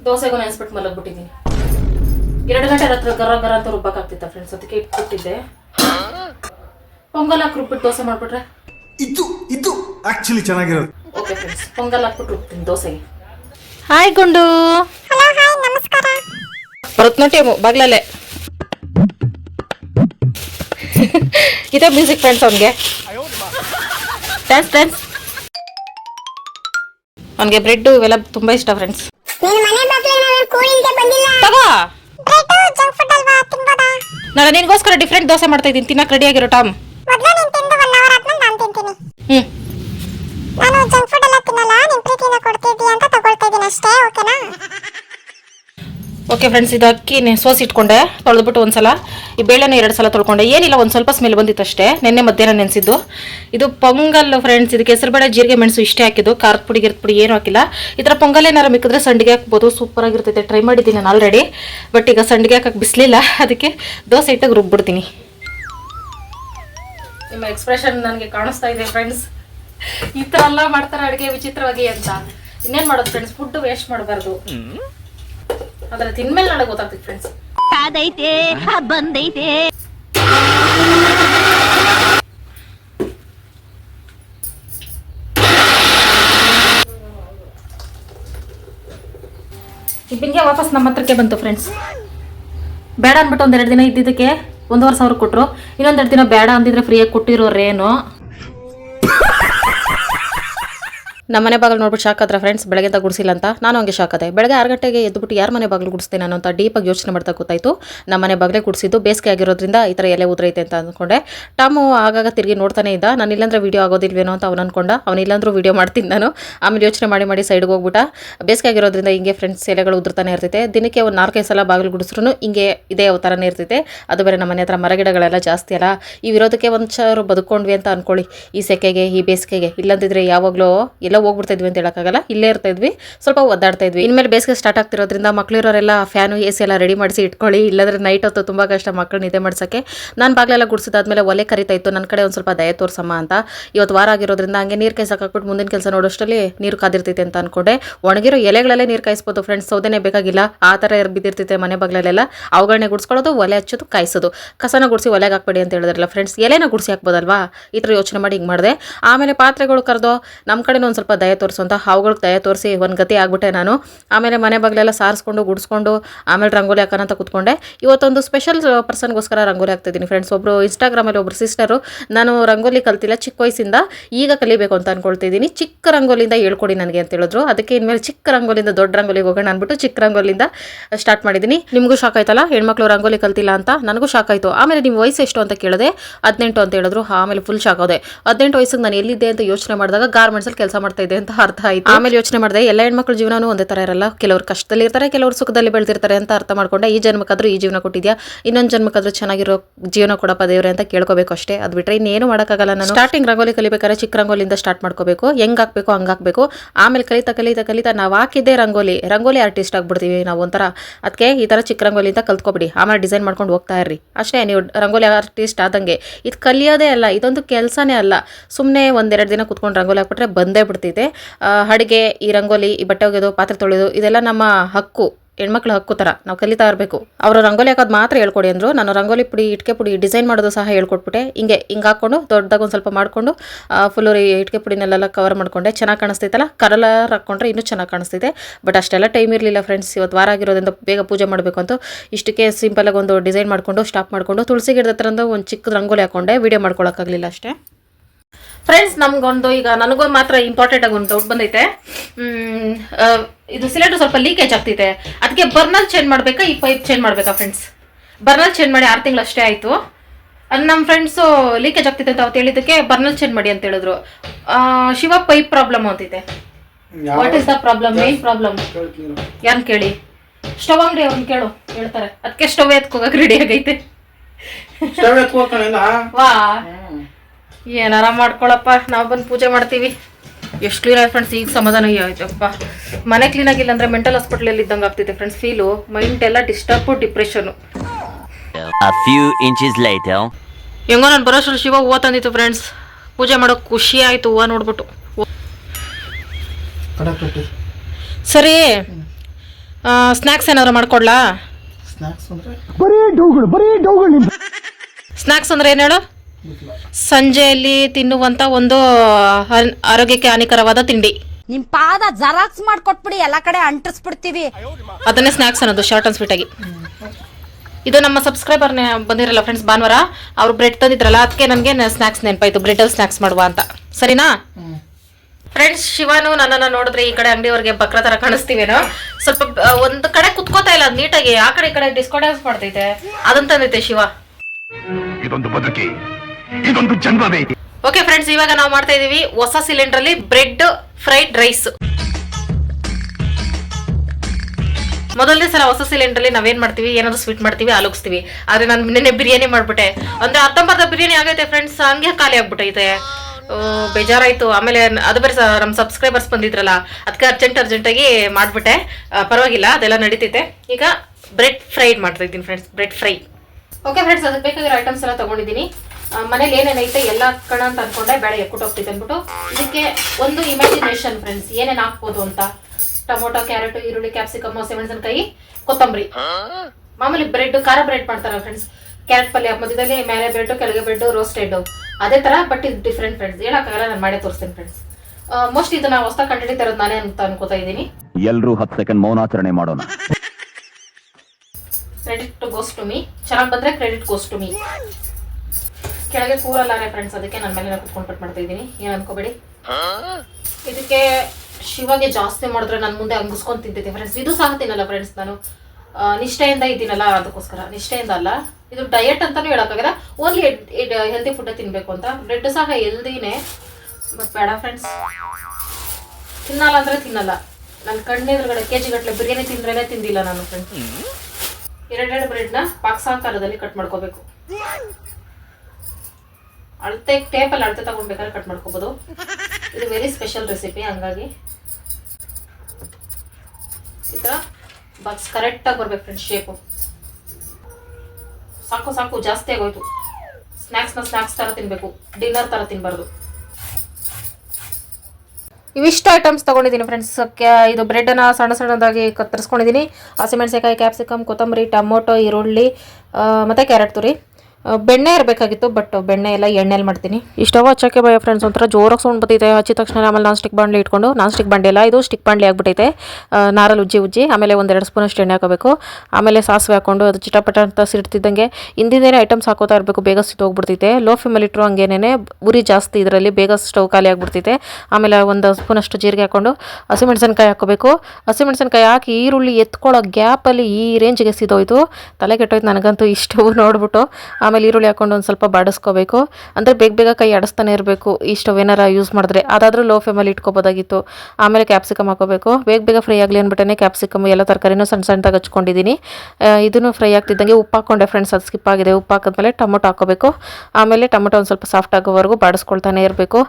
ದೋಸೆಗೂ ನೆನೆಸ್ಬಿಟ್ಟು ಮಲಗ್ಬಿಟ್ಟಿದ್ದೀನಿ. ಎರಡು ಗಂಟೆ ಹತ್ರ ಗರ ಗರ ಅಂತ ರುಬ್ಬಕ್ಕಾಗ್ತಿತ್ತ ಫ್ರೆಂಡ್ಸ್ ಅದಕ್ಕೆ ಇಟ್ಬಿಟ್ಟಿದ್ದೆ. ಪೊಂಗಲ್ ಹಾಕಿ ರುಬ್ಬಿಟ್ಟು ದೋಸೆ ಮಾಡ್ಬಿಟ್ರೆ? ಇದು ಇದು ಆಕ್ಚುಲಿ ಚೆನ್ನಾಗಿರೋದು. ಓಕೆ ಫ್ರೆಂಡ್ಸ್ ಪೊಂಗಲ್ ಹಾಕ್ಬಿಟ್ಟು ರುಬ್ತೀನಿ ದೋಸೆಗೆ. ಹಾಯ್ ಗುಂಡು. ಹಲೋ ಹಾಯ್ ನಮಸ್ಕಾರ. ಭರತನಾಟ್ಯಮ್ ಬಾಗ್ಲಲ್ಲೇ. ಇದೇ ಮ್ಯೂಸಿಕ್ ಫ್ರೆಂಡ್ಸ್ ಅವನಿಗೆ. ಡ್ಯಾನ್ಸ್ ಫ್ರೆಂಡ್ಸ್ ಅವನಿಗೆ ಬ್ರೆಡ್ ಇವೆಲ್ಲ ತುಂಬ ಇಷ್ಟ ಫ್ರೆಂಡ್ಸ್ ತಗೋ. ಬ್ರೆಡ್ ಜಂಕ್ ಫುಡ್ ಅಲ್ವಾ? ತಿನ್ಬೋದಾ? ನಾನು ನಿನಗೋಸ್ಕರ ಡಿಫ್ರೆಂಟ್ ದೋಸೆ ಮಾಡ್ತಾ ಇದ್ದೀನಿ. ತಿನ್ನಕ್ಕೆ ರೆಡಿ ಆಗಿರೋ ಟಾಮ್ ಮೊದಲು ನೀನು ತಿಂದು ಒನ್ ಅವರ್ ಆದ್ಮೇಲೆ ನಾನು ತಿಂತೀನಿ. ಹ್ಞೂ ನಾನು ಜಂಕ್ ಫುಡ್ ಎಲ್ಲ ತಿನ್ನಲ್ಲ. ನಿನ್ ಪ್ರೀತಿಯಿಂದ ಕೊಡ್ತಿದ್ದೀಯ ಅಂತ ತಗೊಳ್ತಾ ಇದ್ದೀನಿ ಅಷ್ಟೇ ಓಕೆನಾ ಓಕೆ ಫ್ರೆಂಡ್ಸ್ ಇದು ಅಕ್ಕಿ ಸೋಸಿ ಇಟ್ಕೊಂಡೆ, ತೊಳೆದ್ಬಿಟ್ಟು ಒಂದ್ಸಲ. ಈ ಬೇಳೆನ ಎರಡು ಸಲ ತೊಳ್ಕೊಂಡೆ. ಏನಿಲ್ಲ, ಒಂದು ಸ್ವಲ್ಪ ಸ್ಮೆಲ್ ಬಂದಿತ್ತು ಅಷ್ಟೇ. ನಿನ್ನೆ ಮಧ್ಯಾಹ್ನ ನೆನೆಸಿದ್ದು. ಇದು ಪೊಂಗಲ್ ಫ್ರೆಂಡ್ಸ್ ಇದಕ್ಕೆ ಹೆಸರುಬೇಳೆ ಜೀರಿಗೆ, ಮೆಣಸು ಇಷ್ಟೇ ಹಾಕಿದ್ದು. ಖಾರದ ಪುಡಿ, ಗಿರದ ಪುಡಿ ಏನೂ ಹಾಕಿಲ್ಲ. ಈ ಥರ ಪೊಂಗಲ್ ಏನಾರು ಮಿಕ್ಕಿದ್ರೆ ಸಂಡಿಗೆ ಹಾಕ್ಬೋದು. ಸೂಪರ್ ಆಗಿರ್ತೈತೆ. ಟ್ರೈ ಮಾಡಿದ್ದೀನಿ ನಾನು ಆಲ್ರೆಡಿ ಬಟ್ ಈಗ ಸಂಡಿಗೆ ಹಾಕಕ್ಕೆ ಬಿಸ್ಲಿಲ್ಲ. ಅದಕ್ಕೆ ದೋಸೆ ಇಟ್ಟಾಗ ರುಬ್ಬಿಡ್ತೀನಿ. ನಿಮ್ಮ ಎಕ್ಸ್ಪ್ರೆಷನ್ ನನಗೆ ಕಾಣಿಸ್ತಾ ಇದೆ ಫ್ರೆಂಡ್ಸ್ ಈ ಥರ ಎಲ್ಲ ಮಾಡ್ತಾರೆ ಅಡುಗೆ ವಿಚಿತ್ರವಾಗಿ ಅಂತ. ಇನ್ನೇನು ಮಾಡೋದು ಫ್ರೆಂಡ್ಸ್ ಫುಡ್ ವೇಸ್ಟ್ ಮಾಡಬಾರ್ದು. ಅದ್ರ ತಿನ್ಮೇಲೆ ನನಗೆ ಗೊತ್ತಾಗ್ತಿತ್ತು ಫ್ರೆಂಡ್ಸ್ ಕಾದೈತೆ ಬಂದೈತೆ. ಇಬ್ಬಿಂಗೆ ಬಿಂಗೆ ವಾಪಸ್ ನಮ್ಮ ಹತ್ರಕ್ಕೆ ಬಂತು ಫ್ರೆಂಡ್ಸ್ ಬೇಡ ಅಂದ್ಬಿಟ್ಟು ಒಂದೆರಡು ದಿನ ಇದ್ದಿದ್ದಕ್ಕೆ ಒಂದೂವರೆ ಸಾವಿರ ಕೊಟ್ಟರು ಇನ್ನೊಂದೆರಡು ದಿನ ಬೇಡ ಅಂದಿದ್ರೆ ಫ್ರೀಯಾಗಿ ಕೊಟ್ಟಿರೋರೇನು ನಮ್ಮನೆ ಬಾಗಿಲು ನೋಡ್ಬಿಟ್ಟು ಶಾಕ್ ಫ್ರೆಂಡ್ಸ್ ಬೆಳಗ್ಗೆ ಗುಡಿಸಿಲ್ಲ ಅಂತ ನಾನು ಹಂಗೆ ಶಾಕ್ ಬೆಳಗ್ಗೆ ಆರು ಗಂಟೆಗೆ ಎದ್ದುಬಿಟ್ಟು ಯಾರ ಮನೆ ಬಾಗಿಲು ಗುಡಿಸ್ತೇನೆ ನಾನು ಅಂತ ಡೀಪಾಗಿ ಯೋಚನೆ ಮಾಡ್ತಾ ಗೊತ್ತಾಯಿತು ನಮ್ಮ ಮನೆ ಬಾಗಿಲೇ ಗುಡಿಸಿದ್ದು ಬೇಸಿಗೆ ಆಗಿರೋದ್ರಿಂದ ಈ ಥರ ಎಲೆ ಉದ್ರೈತೆ ಅಂತ ಅಂದ್ಕೊಂಡೆ ಟಾಮು ಆಗಾಗ ತಿರುಗಿ ನೋಡ್ತಾನೆ ಇದ್ದ. ನಾನು ಇಲ್ಲಾಂದ್ರೆ ವಿಡಿಯೋ ಆಗೋದಿಲ್ವೇನೋ ಅಂತ ಅವ್ನು ಅನ್ಕೊಂಡ. ಅವ್ನು ಇಲ್ಲಾಂದ್ರೂ ವಿಡಿಯೋ ಮಾಡ್ತೀನಿ ನಾನು. ಆಮೇಲೆ ಯೋಚನೆ ಮಾಡಿ ಮಾಡಿ ಸೈಡ್ಗೆ ಹೋಗ್ಬಿಟ್ಟ. ಬೇಸಿಗೆ ಆಗಿರೋದ್ರಿಂದ ಹಿಂಗೆ ಫ್ರೆಂಡ್ಸ್ ಎಲೆಗಳು ಉದುರ್ತಾನೆ ಇರ್ತೈತೆ. ದಿನಕ್ಕೆ ಒಂದು ನಾಲ್ಕೈದು ಸಲ ಬಾಗಿಲು ಗುಡಿಸ್ರು ಹಿಂಗೆ ಇದೇ ಥರನೇ ಇರ್ತೈತೆ. ಅದು ಬೇರೆ ನಮ್ಮ ಮನೆ ಹತ್ರ ಮರಗಿಡಗಳೆಲ್ಲ ಜಾಸ್ತಿ ಅಲ್ಲ. ಈ ವಿರೋಧಕ್ಕೆ ಒಂದು ಬದುಕೊಂಡ್ವಿ ಅಂತ ಅನ್ಕೊಳ್ಳಿ. ಈ ಸೆಕೆಗೆ, ಈ ಬೇಸಿಗೆಗೆ. ಇಲ್ಲಂದಿದ್ರೆ ಯಾವಾಗಲೂ ಎಲ್ಲ ಹೋಗ್ಬಿಡ್ತಾ ಅಂತ ಹೇಳೋಕ್ಕಾಗಲ್ಲ. ಇಲ್ಲೇ ಇರ್ತಾ ಇದ್ವಿ ಸ್ವಲ್ಪ ಒದ್ದಾಡ್ತಾ ಇದ್ವಿ ಇನ್ಮೇಲೆ ಬೇಸಿಗೆ ಸ್ಟಾರ್ಟ್ ಆಗ್ತಿರೋದ್ರಿಂದ ಮಕ್ಳಿರೋರೆಲ್ಲ ಫ್ಯಾನು ಎ ಸಿ ಎಲ್ಲ ರೆಡಿ ಮಾಡಿಸಿ ಇಟ್ಕೊಳ್ಳಿ. ಇಲ್ಲಾಂದ್ರೆ ನೈಟ್ ಹೊತ್ತು ತುಂಬ ಕಷ್ಟ ಮಕ್ಕಳು ನಿದ್ದೆ ಮಾಡ್ಸೋಕ್ಕೆ. ನಾನು ಬಾಗ್ಲೆಲ್ಲ ಗುಡಿಸಿದಾದ್ಮೇಲೆ ಒಲೆ ಕರಿತಾ ಇತ್ತು ನನ್ನ ಕಡೆ ಒಂದು ಸ್ವಲ್ಪ ದಯ ತೋರ್ಸಮ್ಮ ಅಂತ. ಇವತ್ತು ವಾರ ಆಗಿರೋದ್ರಿಂದ ಹಂಗೆ ನೀರು ಕಾಯ್ಸಕ್ಕೆ ಹಾಕ್ಬಿಟ್ಟು ಮುಂದಿನ ಕೆಲಸ ನೋಡೋಷ್ಟರಲ್ಲಿ ನೀರು ಕಾದಿರ್ತೈತೆ ಅಂತ ಅನ್ಕೊಂಡೆ. ಒಣಗಿರೋ ಎಲೆಗಳಲ್ಲೇ ನೀರು ಕಾಯಿಸ್ಬೋದು ಫ್ರೆಂಡ್ಸ್ ಸೌದೆನೇ ಬೇಕಾಗಿಲ್ಲ. ಆ ಥರ ಬಿದ್ದಿರ್ತೈತೆ ಮನೆ ಬಾಗ್ಲಲ್ಲೆಲ್ಲ. ಅವುಗಳನ್ನೇ ಗುಡಿಸ್ಕೊಳ್ಳೋದು, ಒಲೆ ಹಚ್ಚೋದು, ಕಾಯಿಸೋದು. ಕಸನ ಗುಡಿಸಿ ಒಲೆಗೆ ಹಾಕ್ಬೇಡಿ ಅಂತ ಹೇಳಿದ್ರಲ್ಲ ಫ್ರೆಂಡ್ಸ್ ಎಲೆನ ಗುಡಿಸಿ ಹಾಕ್ಬೋದಲ್ವಾ? ಈ ಥರ ಯೋಚನೆ ಮಾಡಿ ಹಿಂಗೆ ಮಾಡಿದೆ. ಆಮೇಲೆ ಪಾತ್ರೆಗಳು ಕರೆದು ನಮ್ಮ ಕಡೆ ಒಂದು ದಯ ತೋರಿಸು ಅಂತ ಅವುಗಳಿಗೆ ದಯ ತೋರಿಸಿ ಒಂದು ಗತಿ ಆಗ್ಬಿಟ್ಟೆ ನಾನು. ಆಮೇಲೆ ಮನೆ ಬಗ್ಲೆಲ್ಲ ಸಾರಿಸ್ಕೊಂಡು, ಗುಡಿಸ್ಕೊಂಡು, ಆಮೇಲೆ ರಂಗೋಲಿ ಹಾಕೋಣ ಅಂತ ಕೂತ್ಕೊಂಡೆ. ಇವತ್ತೊಂದು ಸ್ಪೆಷಲ್ ಪರ್ಸನ್ಗೋಸ್ಕರ ರಂಗೋಲಿ ಹಾಕ್ತಿದ್ದೀನಿ ಫ್ರೆಂಡ್ಸ್ ಒಬ್ಬರು ಇನ್ಸ್ಟಾಗ್ರಾಮಲ್ಲಿ ಒಬ್ಬರು ಸಿಸ್ಟರು ನಾನು ರಂಗೋಲಿ ಕಲ್ತಿಲ್ಲ ಚಿಕ್ಕ ವಯಸ್ಸಿಂದ, ಈಗ ಕಲಿಬೇಕು ಅಂತ ಅಂದ್ಕೊಳ್ತಿದ್ದೀನಿ ಚಿಕ್ಕ ರಂಗೋಲಿಯಿಂದ ಹೇಳ್ಕೊಡಿ ನನಗೆ ಅಂತ ಹೇಳಿದ್ರು. ಅದಕ್ಕೆ ಇನ್ಮೇಲೆ ಚಿಕ್ಕ ರಂಗೋಲಿಯಿಂದ ದೊಡ್ಡ ರಂಗೋಲಿಗೆ ಹೋಗೋಣ ಅಂದ್ಬಿಟ್ಟು ಚಿಕ್ಕ ರಂಗೋಲಿಯಿಂದ ಸ್ಟಾರ್ಟ್ ಮಾಡಿದ್ದೀನಿ. ನಿಮಗೂ ಶಾಕ್ ಆಯ್ತಲ್ಲ? ಹೆಣ್ಮಕ್ಳು ರಂಗೋಲಿ ಕಲ್ತಿಲ್ಲ ಅಂತ ನನಗೂ ಶಾಕ್ ಆಯಿತು. ಆಮೇಲೆ ನಿಮ್ಮ ವಯಸ್ಸು ಎಷ್ಟು ಅಂತ ಕೇಳಿದೆ? ಹದಿನೆಂಟು ಅಂತ ಹೇಳಿದ್ರು. ಆಮೇಲೆ ಫುಲ್ ಶಾಕ್ ಆದೆ. ಹದಿನೆಂಟು ವಯಸ್ಸಿಗೆ ನಾನು ಎಲ್ಲಿದ್ದೆ ಅಂತ ಯೋಚನೆ ಮಾಡಿದಾಗ ಗಾರ್ಮೆಂಟ್ಸಲ್ಲಿ ಕೆಲಸ ಮಾಡ್ತಾ ಮಾಡ್ತಾ ಇದೆ ಅಂತ ಅರ್ಥ ಆಯ್ತು. ಆಮೇಲೆ ಯೋಚನೆ ಮಾಡಿದೆ ಎಲ್ಲ ಹೆಣ್ಮಕ್ಳು ಜೀವನನೂ ಒಂದೇ ತರ ಇರಲ್ಲ. ಕೆಲವರು ಕಷ್ಟದಲ್ಲಿ ಇರ್ತಾರೆ ಕೆಲವರು ಸುಖದಲ್ಲಿ ಬೆಳೆದಿರ್ತಾರೆ ಅಂತ ಅರ್ಥ ಮಾಡ್ಕೊಂಡೆ. ಈ ಜನ್ಮಕ್ಕಾದ್ರೂ ಈ ಜೀವನ ಕೊಟ್ಟಿದ್ಯಾ? ಇನ್ನೊಂದು ಜನ್ಮಕ್ಕಾದ್ರೂ ಚೆನ್ನಾಗಿರೋ ಜೀವನ ಕೊಡಪ್ಪ ದೇವ್ರೆ ಅಂತ ಕೇಳ್ಕೋಬೇಕು ಅಷ್ಟೇ. ಅದು ಬಿಟ್ರೆ ಇನ್ನೇನು ಮಾಡೋಕ್ಕಾಗಲ್ಲ ನಾನು. ಸ್ಟಾರ್ಟಿಂಗ್ ರಂಗೋಲಿ ಕಲಿಬೇಕಾದ್ರೆ ಚಿಕ್ಕ ರಂಗೋಲಿಯಿಂದ ಸ್ಟಾರ್ಟ್ ಮಾಡ್ಕೋಬೇಕು. ಹೆಂಗ್ ಹಾಕ್ಬೇಕು ಹಂಗೆ ಹಾಕ್ಬೇಕು. ಆಮೇಲೆ ಕಲಿತಾ ಕಲಿತಾ ಕಲಿತಾ ನಾವು ಹಾಕಿದ್ದೆ ರಂಗೋಲಿ. ರಂಗೋಲಿ ಆರ್ಟಿಸ್ಟ್ ಆಗ್ಬಿಡ್ತೀವಿ ನಾವು ಒಂಥರ. ಅದಕ್ಕೆ ಈ ಥರ ಚಿಕ್ಕ ಅಂತ ಕಲ್ತ್ಕೊಬಿಡಿ. ಆಮೇಲೆ ಡಿಸೈನ್ ಮಾಡ್ಕೊಂಡು ಹೋಗ್ತಾ ಇರ್ರಿ. ಅಷ್ಟೇ ನೀವು ರಂಗೋಲಿ ಆರ್ಟಿಸ್ಟ್ ಆದಂಗೆ. ಇದು ಕಲಿಯೋದೇ ಅಲ್ಲ ಇದೊಂದು ಕೆಲಸನೇ ಅಲ್ಲ. ಸುಮ್ಮನೆ ಒಂದೆರಡು ದಿನ ಕುತ್ಕೊಂಡು ರಂಗೋಲಿ ಹಾಕ್ಬಿಟ್ರೆ ಬಂದೇ ಬಿಡ್ತೈತೆ ಆ, ಅಡುಗೆ ಈ ರಂಗೋಲಿ ಈ ಬಟ್ಟೆ ಒಗೆಯೋದು ಪಾತ್ರೆ ತೊಳೆಯೋದು ಇದೆಲ್ಲ ನಮ್ಮ ಹಕ್ಕು ಹೆಣ್ಮಕ್ಳ ಹಕ್ಕು ಥರ ನಾವು ಕಲಿತಾ ಇರಬೇಕು. ಅವರು ರಂಗೋಲಿ ಹಾಕೋದು ಮಾತ್ರ ಹೇಳ್ಕೊಡಿ ಅಂದರು. ನಾನು ರಂಗೋಲಿ ಪುಡಿ ಇಟ್ಕೆ ಪುಡಿ ಡಿಸೈನ್ ಮಾಡೋದು ಸಹ ಹೇಳ್ಕೊಟ್ಬಿಟ್ಟೆ. ಹಿಂಗೆ ಹಿಂಗೆ ಹಾಕ್ಕೊಂಡು ದೊಡ್ಡದಾಗ ಒಂದು ಸ್ವಲ್ಪ ಮಾಡಿಕೊಂಡು ಫುಲ್ಲು ಇಟ್ಕೆ ಪುಡಿನೆಲ್ಲ ಕವರ್ ಮಾಡ್ಕೊಂಡೆ. ಚೆನ್ನಾಗಿ ಕಾಣಿಸ್ತೈತಲ್ಲ ಕಲರ್ ಹಾಕ್ಕೊಂಡ್ರೆ ಇನ್ನೂ ಚೆನ್ನಾಗಿ ಕಾಣಿಸ್ತೈತೆ ಬಟ್ ಅಷ್ಟೆಲ್ಲ ಟೈಮ್ ಇರಲಿಲ್ಲ ಫ್ರೆಂಡ್ಸ್ ಇವತ್ತು ವಾರ ಆಗಿರೋದ್ರಿಂದ ಬೇಗ ಪೂಜೆ ಮಾಡಬೇಕು ಅಂತ. ಇಷ್ಟಕ್ಕೆ ಸಿಂಪಲಾಗಿ ಒಂದು ಡಿಸೈನ್ ಮಾಡಿಕೊಂಡು ಸ್ಟಾಪ್ ಮಾಡಿಕೊಂಡು ತುಳಸಿ ಗಿಡದ ಹತ್ರ ಒಂದು ಚಿಕ್ಕ ರಂಗೋಲಿ ಹಾಕೊಂಡೆ. ವೀಡಿಯೋ ಮಾಡ್ಕೊಳಕ್ಕಾಗಲಿಲ್ಲ ಅಷ್ಟೇ. ಫ್ರೆಂಡ್ಸ್ ನಮ್ಗೊಂದು ಈಗ ನನಗೊಂದು ಮಾತ್ರ ಇಂಪಾರ್ಟೆಂಟ್ ಆಗಿ ಒಂದು ಡೌಟ್ ಬಂದೈತೆ. ಇದು ಸಿಲಿಂಡರ್ ಸ್ವಲ್ಪ ಲೀಕೇಜ್ ಆಗ್ತೈತೆ ಅದಕ್ಕೆ ಬರ್ನಲ್ ಚೇಂಜ್ ಮಾಡಬೇಕಾ ಈ ಪೈಪ್ ಚೇಂಜ್ ಮಾಡಬೇಕಾ ಫ್ರೆಂಡ್ಸ್ ಬರ್ನಲ್ ಚೇಂಜ್ ಮಾಡಿ ಆರು ತಿಂಗಳು ಅಷ್ಟೇ ಆಯಿತು. ಅದು ನಮ್ಮ ಫ್ರೆಂಡ್ಸು ಲೀಕೇಜ್ ಆಗ್ತೈತೆ ಅಂತ ಅವತ್ತು ಹೇಳಿದ್ದಕ್ಕೆ ಬರ್ನಲ್ ಚೇಂಜ್ ಮಾಡಿ ಅಂತ ಹೇಳಿದ್ರು. ಆ, Shiva pipe problem ಅಂತೈತೆ what is the problem main problem ಯಾರು ಕೇಳಿ ಸ್ಟವ್ ಅಂಗಡಿ ಅವ್ರನ್ನ ಕೇಳು ಹೇಳ್ತಾರೆ. ಅದಕ್ಕೆ ಸ್ಟವ್ ಎತ್ಕೋಗಕ್ಕೆ ರೆಡಿ ಆಗೈತೆ. ವಾ. ಏನಾರ ಮಾಡ್ಕೊಳಪ್ಪ? ನಾವು ಬಂದು ಪೂಜೆ ಮಾಡ್ತೀವಿ. ಎಷ್ಟು ಕ್ಲೀನ್ ಆಯ್ತು ಫ್ರೆಂಡ್ಸ್ ಈಗ ಸಮಾಧಾನ ಆಯ್ತಪ್ಪ. ಮನೆ ಕ್ಲೀನ್ ಆಗಿಲ್ಲ ಅಂದ್ರೆ ಮೆಂಟಲ್ ಹಾಸ್ಪಿಟಲಲ್ಲಿ ಇದ್ದಂಗೆ ಆಗ್ತಿದೆ ಫ್ರೆಂಡ್ಸ್ ಫೀಲು ಮೈಂಡ್ ಎಲ್ಲ ಡಿಸ್ಟರ್ಬ್ ಡಿಪ್ರೆಷನು. ಹೆಂಗೋ ನಾನು ಬರೋಷ್ಟು ಶಿವ ಹೂವು ತಂದಿತ್ತು ಫ್ರೆಂಡ್ಸ್ ಪೂಜೆ ಮಾಡೋಕೆ ಖುಷಿ ಆಯಿತು ಹೂವು ನೋಡ್ಬಿಟ್ಟು. ಸರಿ. ಸ್ನ್ಯಾಕ್ಸ್ ಏನಾದ್ರು ಮಾಡ್ಕೊಡ್ಲಾ? ಸ್ನಾಕ್ಸ್ ಸ್ನ್ಯಾಕ್ಸ್ ಅಂದ್ರೆ ಏನು ಹೇಳು? ಸಂಜೆಯಲ್ಲಿ ತಿನ್ನುವಂತ ಒಂದು ಆರೋಗ್ಯಕ್ಕೆ ಹಾನಿಕರವಾದ ತಿಂಡಿ. ನಿಮ್ ಪಾದ ಜರಾಕ್ಸ್ ಮಾಡ್ಕೊಟ್ಬಿಡಿ ಎಲ್ಲಾ ಕಡೆ ಅಂಟಿಸ್ಬಿಡ್ತೀವಿ. ಅದನ್ನೇ ಸ್ನಾಕ್ಸ್ ಅನ್ನೋದು ಶಾರ್ಟ್ ಅಂಡ್ ಸ್ವೀಟ್ ಆಗಿ. ಇದು ನಮ್ಮ ಸಬ್ಸ್ಕ್ರೈಬರ್ ಬಂದಿರಲ್ಲ ಫ್ರೆಂಡ್ಸ್ ಭಾನುವಾರ. ಅವ್ರು ಬ್ರೆಡ್ ತಂದಿದ್ರಲ್ಲ ಅದಕ್ಕೆ ನನಗೆ ಸ್ನಾಕ್ಸ್ ನೆನಪಾಯ್ತು ಬ್ರೆಡಲ್ಲಿ ಸ್ನಾಕ್ಸ್ ಮಾಡುವ ಅಂತ. ಸರಿನಾ? ಫ್ರೆಂಡ್ಸ್ ಶಿವಾನು ನನ್ನನ್ನು ನೋಡಿದ್ರೆ ಈ ಕಡೆ ಅಂಗಡಿಯವ್ರಿಗೆ ಬಕ್ರ ತರ ಕಾಣಿಸ್ತೀವೇನೋ? ಸ್ವಲ್ಪ ಒಂದು ಕಡೆ ಕುತ್ಕೋತಾ ಇಲ್ಲ ಅದ್ ನೀಟಾಗಿ ಆ ಕಡೆ ಈ ಕಡೆ ಡಿಸ್ಕೋಡೆನ್ಸ್ ಮಾಡ್ತೈತೆ. ಅದನ್ನ ತಂದೈತೆ ಶಿವ. ಇದೊಂದು ಬದುಕಿ. ಇದೊಂದು ಜನ್ಮವೇ ಓಕೆ ಫ್ರೆಂಡ್ಸ್ ಇವಾಗ ನಾವು ಮಾಡ್ತಾ ಇದೀವಿ ಹೊಸ ಸಿಲಿಂಡರ್ ಅಲ್ಲಿ ಬ್ರೆಡ್ ಫ್ರೈಡ್ ರೈಸ್ ಮೊದಲನೇ ಸಲ ಹೊಸ ಸಿಲಿಂಡರ್ ಅಲ್ಲಿ ನಾವೇನ್ ಮಾಡ್ತೀವಿ? ಏನಾದ್ರು ಸ್ವೀಟ್ ಮಾಡ್ತೀವಿ ಆಲೋಗಿಸ್ತೀವಿ. ಆದ್ರೆ ನಾನು ನಿನ್ನೆ ಬಿರಿಯಾನಿ ಮಾಡ್ಬಿಟ್ಟೆ. ಅಂದ್ರೆ ಅರ್ಧಂಬರ್ಧ ಬಿರಿಯಾನಿ ಆಗೈತೆ ಫ್ರೆಂಡ್ಸ್ ಹಂಗೆ ಖಾಲಿ ಆಗ್ಬಿಟ್ಟೈತೆ. ಬೇಜಾರಾಯ್ತು. ಆಮೇಲೆ ಅದು ಬೇರೆ ನಮ್ಮ ಸಬ್ಸ್ಕ್ರೈಬರ್ಸ್ ಬಂದಿದ್ರಲ್ಲ ಅದಕ್ಕೆ ಅರ್ಜೆಂಟ್ ಅರ್ಜೆಂಟಾಗಿ ಮಾಡ್ಬಿಟ್ಟೆ. ಪರವಾಗಿಲ್ಲ ಅದೆಲ್ಲ ನಡೀತೈತೆ. ಈಗ ಬ್ರೆಡ್ ಫ್ರೈಡ್ ಮಾಡ್ತಾ ಇದ್ದೀನಿ friends bread fry okay friends ಅದಕ್ಕೆ ಬೇಕಾಗಿರೋ ಐಟಮ್ಸ್ ಎಲ್ಲ ತಗೊಂಡಿದ್ದೀನಿ. ಮನೇಲಿ ಏನೇನೈತೆ ಎಲ್ಲ ಕಣ ಅಂತ ಅನ್ಕೊಂಡೆ ಬೇಡ ಎಕ್ಕುಟ್ ಹೋಗ್ತೈತೆ ಅಂದ್ಬಿಟ್ಟು ಇದಕ್ಕೆ ಒಂದು ಇಮ್ಯಾಜಿನೇಷನ್ ಫ್ರೆಂಡ್ಸ್ ಏನೇನು ಹಾಕ್ಬೋದು ಅಂತ. ಟೊಮೊಟೊ ಕ್ಯಾರೆಟ್ ಈರುಳ್ಳಿ ಕ್ಯಾಪ್ಸಿಕಮ್ ಸೆಮೆಣಸಿನಕಾಯಿ ಕೊತ್ತಂಬರಿ. ಮಾಮೂಲಿ ಬ್ರೆಡ್ ಖಾರ ಬ್ರೆಡ್ ಮಾಡ್ತಾರೆ ಫ್ರೆಂಡ್ಸ್ ಕ್ಯಾರೆಟ್ ಪಲ್ಯ ಮಧ್ಯದಲ್ಲಿ ಮೇಲೆ ಬ್ರೆಡ್ ಕೆಳಗೆ ಬ್ರೆಡ್ ರೋಸ್ಟೆಡ್ ಅದೇ ತರ ಬಟ್ ಇದು ಡಿಫ್ರೆಂಟ್ ಫ್ರೆಂಡ್ಸ್ ಹೇಳಕ್ಕಾಗಲ್ಲ ನಾನು ಮಾಡೇ ತೋರಿಸ್ತೀನಿ ಫ್ರೆಂಡ್ಸ್ ಮೋಸ್ಟ್ ಇದು ನಾವು ಹೊಸ ಕಂಡು ತರೋದು ನಾನೇ ಅಂತ ಅನ್ಕೋತಾ ಇದ್ದೀನಿ. ಎಲ್ಲರೂ ಹತ್ತು ಸೆಕೆಂಡ್ ಮೌನಾಚರಣೆ ಮಾಡೋಣ. ಕ್ರೆಡಿಟ್ ಗೋಸ್ ಟು ಮೀ ಚೆನ್ನಾಗಿ ಬಂದ್ರೆ ಕ್ರೆಡಿಟ್ ಗೋಸ್ ಟು ಮೀ ಕೆಳಗೆ ಕೂರಲ್ಲಾನೆ ಫ್ರೆಂಡ್ಸ್ ಅದಕ್ಕೆ ನನ್ನ ಮೇಲೆ ಕುತ್ಕೊಂಡು ಕಟ್ ಮಾಡ್ತಾ ಇದ್ದೀನಿ. ಏನು ಅನ್ಕೋಬೇಡಿ? ಇದಕ್ಕೆ ಶಿವಗೆ ಜಾಸ್ತಿ ಮಾಡಿದ್ರೆ ನನ್ನ ಮುಂದೆ ಹಂಗಿಸ್ಕೊಂಡು ತಿಂತೈತಿ ಫ್ರೆಂಡ್ಸ್ ಇದು ಸಹ ತಿನ್ನಲ್ಲ ಫ್ರೆಂಡ್ಸ್ ನಾನು. ನಿಷ್ಠೆಯಿಂದ ಇದ್ದೀನಲ್ಲ ಅದಕ್ಕೋಸ್ಕರ. ನಿಷ್ಠೆಯಿಂದ ಅಲ್ಲ. ಇದು ಡಯಟ್ ಅಂತಾನೂ ಹೇಳೋಕ್ಕಾಗಲ್ಲ. ಓನ್ಲಿ ಹೆಲ್ದಿ ಫುಡ್ ತಿನ್ಬೇಕು ಅಂತ. ಬ್ರೆಡ್ ಸಹ ಹೆಲ್ದಿನೇ ಬಟ್ ಬೇಡ ಫ್ರೆಂಡ್ಸ್ ತಿನ್ನಲ್ಲ ಅಂದ್ರೆ ತಿನ್ನಲ್ಲ. ನನ್ನ ಕಣ್ಣೆದುರುಗಡೆ ಕೆ ಜಿ ಗಟ್ಟಲೆ ಬಿರಿಯಾನಿ ತಿಂದ್ರೇನೆ ತಿಂದಿಲ್ಲ ನಾನು ಫ್ರೆಂಡ್ಸ್ ಎರಡೆರಡು ಬ್ರೆಡ್ನ ಪಾಕ್ಸಾಕಾರದಲ್ಲಿ ಕಟ್ ಮಾಡ್ಕೋಬೇಕು. ಅಳತೆ ಟೇಪಲ್ಲಿ ಅಳತೆ ತಗೊಳ್ಬೇಕಾದ್ರೆ ಕಟ್ ಮಾಡ್ಕೋಬೋದು. ಇದು ವೆರಿ ಸ್ಪೆಷಲ್ ರೆಸಿಪಿ ಹಂಗಾಗಿ. ಈ ಥರ ಬಾಕ್ಸ್ ಕರೆಕ್ಟಾಗಿ ಬರ್ಬೇಕು ಫ್ರೆಂಡ್ಸ್ ಶೇಪು ಸಾಕು ಸಾಕು, ಜಾಸ್ತಿ ಆಗೋಯ್ತು. ಸ್ನ್ಯಾಕ್ಸ್ನ ಸ್ನ್ಯಾಕ್ಸ್ ಥರ ತಿನ್ನಬೇಕು ಡಿನ್ನರ್ ಥರ ತಿನ್ನಬಾರ್ದು ಇವಿಷ್ಟು ಐಟಮ್ಸ್ ತೊಗೊಂಡಿದ್ದೀನಿ ಫ್ರೆಂಡ್ಸ್ ಇದು ಬ್ರೆಡನ್ನು ಸಣ್ಣ ಸಣ್ಣದಾಗಿ ಕತ್ತರಿಸ್ಕೊಂಡಿದ್ದೀನಿ. ಹಸಿಮೆಣಸಿನಕಾಯಿ ಕ್ಯಾಪ್ಸಿಕಮ್ ಕೊತ್ತಂಬರಿ, ಟೊಮೊಟೊ, ಈರುಳ್ಳಿ ಮತ್ತು ಕ್ಯಾರೆಟ್ ತುರಿ. ಬೆಣ್ಣೆ ಇರಬೇಕಾಗಿತ್ತು ಬಟ್ ಬೆಣ್ಣೆ ಎಲ್ಲ ಎಣ್ಣೆಲಿ ಮಾಡ್ತೀನಿ. ಇಷ್ಟವ ಹಚ್ಚಕ್ಕೆ ಭಯ ಫ್ರೆಂಡ್ಸ್ ಒಂಥರ ಜೋರಾಗಿ ಸೌಂಡ್ ಬರ್ತೈತೆ. ಹಚ್ಚಿದ ತಕ್ಷಣ ಆಮೇಲೆ ನಾನ್ ಸ್ಟಿಕ್ ಬಾಂಡ್ಲಿ ಇಟ್ಕೊಂಡು ನಾನ್ ಸ್ಟಿಕ್ ಬಾಂಡ್ಲಿ ಇದು ಸ್ಟಿಕ್ ಬಾಂಡ್ಲಿ ಆಗ್ಬಿಟ್ಟೈತೆ ನಾರಲ್ಲಿ ಉಜ್ಜಿ ಉಜ್ಜಿ, ಆಮೇಲೆ ಒಂದೆರಡು ಸ್ಪೂನ್ ಅಷ್ಟು ಎಣ್ಣೆ ಹಾಕೋಬೇಕು. ಆಮೇಲೆ ಸಾಸಿವೆ ಹಾಕೊಂಡು ಅದು ಚಿಟಪಟ ಅಂತ ಸಿಡ್ತಿದ್ದಂಗೆ ಹಿಂದಿದ್ದೇನೆ ಐಟಮ್ಸ್ ಹಾಕೋತಾ ಇರಬೇಕು, ಬೇಗ ಸಿಟ್ಟೋಗ್ಬಿಡ್ತೈತೆ. ಲೋ ಫ್ಲೇಮಲ್ಲಿ ಇಟ್ಟರು ಹಂಗೇನೇ ಉರಿ ಜಾಸ್ತಿ ಇದರಲ್ಲಿ ಬೇಗ ಸ್ಟವ್ ಖಾಲಿ ಆಗ್ಬಿಡ್ತೈತೆ. ಆಮೇಲೆ ಒಂದು ಸ್ಪೂನ್ ಅಷ್ಟು ಜೀರಿಗೆ ಹಾಕೊಂಡು ಹಸಿಮೆಣಸಿನ್ಕಾಯಿ ಹಾಕೋಬೇಕು. ಹಸಿಮೆಣಸಿನ್ಕಾಯಿ ಹಾಕಿ ಈರುಳ್ಳಿ ಎತ್ಕೊಳ್ಳೋ ಗ್ಯಾಪಲ್ಲಿ ಈ ರೇಂಜ್ಗೆ ಸಿದೋಯ್ತು. ತಲೆ ಕೆಟ್ಟೋಯ್ತು, ನನಗಂತೂ ಇಷ್ಟವು ನೋಡ್ಬಿಟ್ಟು. ಆಮೇಲೆ ಆಮೇಲೆ ಈರುಳ್ಳಿ ಹಾಕೊಂಡು ಒಂದು ಸ್ವಲ್ಪ ಬಾಡಿಸ್ಕೋಬೇಕು. ಅಂದರೆ ಬೇಗ ಬೇಗ ಕೈ ಆಡಿಸ್ತಾನೆ ಇರಬೇಕು. ಈ ಸ್ಟವ್ ಏನಾರ ಯೂಸ್ ಮಾಡಿದ್ರೆ ಅದಾದರೂ ಲೋ ಫ್ಲೇಮಲ್ಲಿ ಇಟ್ಕೋಬೋದಾಗಿತ್ತು. ಆಮೇಲೆ ಕ್ಯಾಪ್ಸಿಕಮ್ ಹಾಕೋಬೇಕು. ಬೇಗ ಬೇಗ ಫ್ರೈ ಆಗಲಿ ಅಂದ್ಬಿಟ್ಟೇ ಕ್ಯಾಪ್ಸಿಕಮ್ ಎಲ್ಲ ತರಕಾರಿನೂ ಸಣ್ಣ ಸಣ್ಣದಾಗಿ ಹಚ್ಕೊಂಡಿದ್ದೀನಿ ಇದನ್ನು ಫ್ರೈ ಆಗ್ತಿದ್ದಂಗೆ ಉಪ್ಪು ಹಾಕೊಂಡೆ ಫ್ರೆಂಡ್ಸ್ ಅದು ಸ್ಕಿಪ್ ಆಗಿದೆ. ಉಪ್ಪು ಹಾಕಿದ್ಮೇಲೆ ಟೊಮೊಟೊ ಹಾಕೋಬೇಕು. ಆಮೇಲೆ ಟೊಮೊಟೊ ಒಂದು ಸ್ವಲ್ಪ ಸಾಫ್ಟ್ ಆಗೋವರೆಗೂ ಬಾಡಿಸ್ಕೊಳ್ತಾನೆ ಇರಬೇಕು.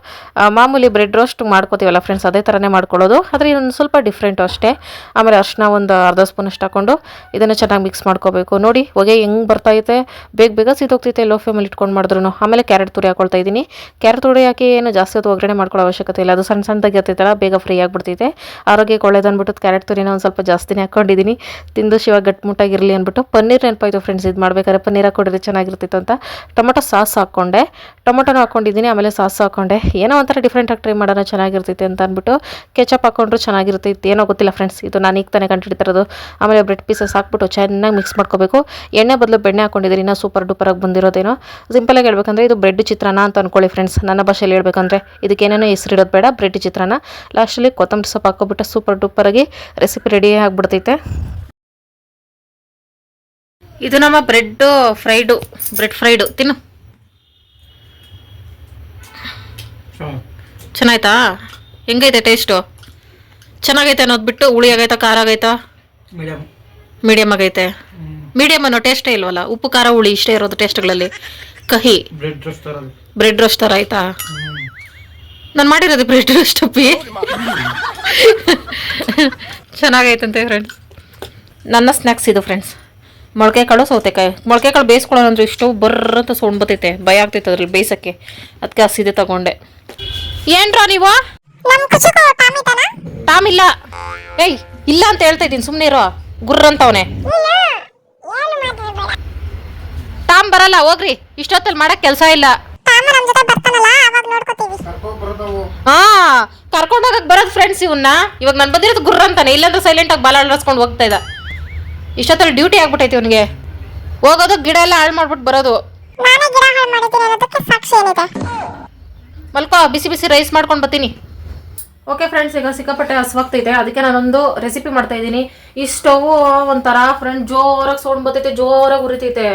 ಮಾಮೂಲಿ ಬ್ರೆಡ್ ರೋಸ್ಟ್ ಮಾಡ್ಕೋತೀವಲ್ಲ ಫ್ರೆಂಡ್ಸ್ ಅದೇ ಥರನೇ ಮಾಡ್ಕೊಳ್ಳೋದು. ಆದರೆ ಇದೊಂದು ಸ್ವಲ್ಪ ಡಿಫ್ರೆಂಟು ಅಷ್ಟೇ. ಆಮೇಲೆ ಅರ್ಶಿನ ಒಂದು ಅರ್ಧ ಸ್ಪೂನ್ ಅಷ್ಟು ಹಾಕೊಂಡು ಇದನ್ನು ಚೆನ್ನಾಗಿ ಮಿಕ್ಸ್ ಮಾಡ್ಕೋಬೇಕು. ನೋಡಿ, ಹೊಗೆ ಹೆಂಗೆ ಬರ್ತೈತೆ ಬೇಗ ಬೇಗ ಸಿದೋಗ್ತೈತೆ ಲೋ ಫ್ಲೇಮಲ್ಲಿ ಇಟ್ಕೊಂಡು ಮಾಡಿದ್ರು ಆಮೇಲೆ ಕ್ಯಾರೆಟ್ ತುರಿ ಹಾಕೊಳ್ತಾ ಇದ್ದೀನಿ. ಕ್ಯಾರೆಟ್ ತುರಿ ಹಾಕಿ ಏನು ಜಾಸ್ತಿ ಹೊತ್ತು ಒಗ್ಗರಣೆ ಮಾಡ್ಕೊಳ್ಳೋ ಅವಶ್ಯಕತೆ ಇಲ್ಲ. ಅದು ಸಣ್ಣ ಸಣ್ಣದಾಗಿ ಇರ್ತೈತಲ್ಲ, ಬೇಗ ಫ್ರೀ ಆಗಿಬಿಡ್ತೈತೆ. ಆರೋಗ್ಯಕ್ಕೆ ಒಳ್ಳೇದು ಅಂದ್ಬಿಟ್ಟು ಕ್ಯಾರೆಟ್ ತುರಿನ ಒಂದು ಸ್ವಲ್ಪ ಜಾಸ್ತಿನೇ ಹಾಕ್ಕೊಂಡಿದ್ದೀನಿ ತಿಂದು ಶಿವ ಗಟ್ಟಿಮುಟ್ಟಾಗಿರಲಿ ಅಂದ್ಬಿಟ್ಟು ಪನ್ನೀರ್ ನೆನಪಾಯ್ತು ಫ್ರೆಂಡ್ಸ್ ಇದು ಮಾಡ್ಬೇಕಾದ್ರೆ ಪನ್ನೀರ್ ಹಾಕೊಂಡಿದ್ರೆ ಚೆನ್ನಾಗಿರ್ತಿತ್ತು ಅಂತ. Tomato sauce ಹಾಕ್ಕೊಂಡೆ. ಟೊಮೊಟೊನೂ ಹಾಕ್ಕೊಂಡಿದ್ದೀನಿ ಆಮೇಲೆ ಸಾಸ್ ಹಾಕ್ಕೊಂಡೆ. ಏನೋ ಒಂಥರ ಡಿಫ್ರೆಂಟಾಗಿ ಟ್ರೈ ಮಾಡೋಣ ಚೆನ್ನಾಗಿರ್ತೈತೆ ಅಂತ ಅಂದ್ಬಿಟ್ಟು ಕೆಚಪ್ ಹಾಕ್ಕೊಂಡ್ರು ಚೆನ್ನಾಗಿರ್ತೈತೆ. ಏನೋ ಗೊತ್ತಿಲ್ಲ ಫ್ರೆಂಡ್ಸ್ ಇದು ನಾನು ಈಗ ತಾನೇ ಕಂಡುಹಿಡಿತಿರೋದು ಆಮೇಲೆ ಬ್ರೆಡ್ ಪೀಸಸ್ ಹಾಕ್ಬಿಟ್ಟು ಚೆನ್ನಾಗಿ ಮಿಕ್ಸ್ ಮಾಡ್ಕೋಬೇಕು. ಎಣ್ಣೆ ಬದಲು ಬೆಣ್ಣೆ ಹಾಕ್ಕೊಂಡಿದ್ದೀನಿ ಇನ್ನೂ ಸೂಪರ್ ಡೂಪರಾಗಿ ಬಂದಿರೋದೇನೋ? ಸಿಂಪಲಾಗಿ ಹೇಳ್ಬೇಕಂದ್ರೆ ಇದು ಬ್ರೆಡ್ ಚಿತ್ರಾನ್ನ ಅಂತ ಅನ್ಕೊಳ್ಳಿ ಫ್ರೆಂಡ್ಸ್ ನನ್ನ ಭಾಷೆಯಲ್ಲಿ ಹೇಳ್ಬೇಕಂದ್ರೆ ಇದಕ್ಕೇನೇನೋ ಹೆಸರಿಡೋದು ಬೇಡ ಬ್ರೆಡ್ ಚಿತ್ರಾನ್ನ. ಲಾಸ್ಟಲ್ಲಿ ಕೊತ್ತಂಬರಿ ಸೊಪ್ಪು ಹಾಕೋಬಿಟ್ಟು ಸೂಪರ್ ಡೂಪರಾಗಿ ರೆಸಿಪಿ ರೆಡಿ ಆಗಿಬಿಡ್ತೈತೆ. ಇದು ನಮ್ಮ ಬ್ರೆಡ್ಡು ಫ್ರೈಡು ಬ್ರೆಡ್ ಫ್ರೈಡು ತಿನ್ನು. ಚೆನ್ನಾಯ್ತಾ? ಹೆಂಗೈತೆ ಟೇಸ್ಟು ಚೆನ್ನಾಗೈತೆ ಅನ್ನೋದು ಬಿಟ್ಟು ಹುಳಿ ಆಗೈತಾ ಖಾರ ಆಗೈತಾ? ಮೀಡಿಯಮ್ ಆಗೈತೆ. ಮೀಡಿಯಮ್ ಅನ್ನೋ ಟೇಸ್ಟೇ ಇಲ್ವಲ್ಲ? ಉಪ್ಪು ಖಾರ ಹುಳಿ ಇಷ್ಟೇ ಇರೋದು ಟೇಸ್ಟ್ಗಳಲ್ಲಿ ಕಹಿ. ಬ್ರೆಡ್ ರೋಸ್ಟ್ ಬ್ರೆಡ್ ರೋಸ್ಟರ್ ಆಯ್ತಾ? ನಾನು ಮಾಡಿರೋದು ಬ್ರೆಡ್ ರೋಸ್ಟ್ ಅಪ್ಪಿ ಚೆನ್ನಾಗೈತಂತೆ ಫ್ರೆಂಡ್ಸ್ ನನ್ನ ಸ್ನ್ಯಾಕ್ಸ್ ಇದು ಫ್ರೆಂಡ್ಸ್ ಮೊಳಕೆ ಕಾಳು ಸೌತೆಕಾಯಿ. ಮೊಳಕೆ ಕಾಳು ಬೇಯಿಸ್ಕೊಳ್ಳೋಣ ಅಂದ್ರೆ ಇಷ್ಟು ಬರ್ರಂತ ಸೌಂಡ್ ಬರ್ತೈತೆ. ಭಯ ಆಗ್ತೈತೆ ಅದ್ರಲ್ಲಿ ಬೇಯಿಸಕ್ಕೆ. ಅದಕ್ಕೆ ಹಸಿದೆ ತಗೊಂಡೆ. ಏನ್ರಾ ನೀವು? ಟಾಮ್ ಇಲ್ಲ. ಏಯ್ ಇಲ್ಲ ಅಂತ ಹೇಳ್ತಾ ಇದ್ದೀನಿ. ಸುಮ್ಮನೆ ಇರೋ. ಗುರ್ರ ಟಾಮ್ ಬರಲ್ಲ ಹೋಗ್ರಿ. ಇಷ್ಟೊತ್ತಲ್ಲಿ ಮಾಡಕ್ ಕೆಲಸ ಇಲ್ಲ. ತಾಮ ಹಾ ಕರ್ಕೊಂಡು ಹೋಗಕ್ ಬರೋದು ಫ್ರೆಂಡ್ಸ್ ಇವನ್ನ ಇವಾಗ ನನ್ ಬಂದಿರೋದು ಗುರ್ರ ಅಂತಾನೆ ಇಲ್ಲಾಂದ್ರೆ ಸೈಲೆಂಟ್ ಆಗಿ ಬಾಲ ಅಳ್ಸ್ಕೊಂಡು ಹೋಗ್ತಾ ಇದ್ದ. ಇಷ್ಟೊತ್ತಲ್ಲಿ ಡ್ಯೂಟಿ ಆಗ್ಬಿಟ್ಟೈತಿ ಅವನಿಗೆ ಹೋಗೋದು ಗಿಡ ಎಲ್ಲ ಹಾಳು ಮಾಡ್ಬಿಟ್ಟು ಬರೋದು. ನಾನೇ ಗಿಡ ಹಾಳು ಮಾಡಿದ್ದೀನಿ ಅನ್ನೋದಕ್ಕೆ ಸಾಕ್ಷಿ ಏನಿದೆ? ಮಲ್ಕೋ ಬಿಸಿ ಬಿಸಿ ರೈಸ್ ಮಾಡ್ಕೊಂಡು ಬರ್ತೀನಿ. ಓಕೆ ಫ್ರೆಂಡ್ಸ್ ಈಗ ಸಿಕ್ಕಾಪಟ್ಟೆ ಹಸ್ವಾಗ್ತೈತೆ ಅದಕ್ಕೆ ನಾನೊಂದು ರೆಸಿಪಿ ಮಾಡ್ತಾ ಇದ್ದೀನಿ. ಈ ಸ್ಟವ್ ಒಂಥರ ಫ್ರೆಂಡ್ ಜೋರಾಗಿ ಸೌಂಡ್ ಬರ್ತೈತೆ ಜೋರಾಗಿ ಉರಿತೈತೆ.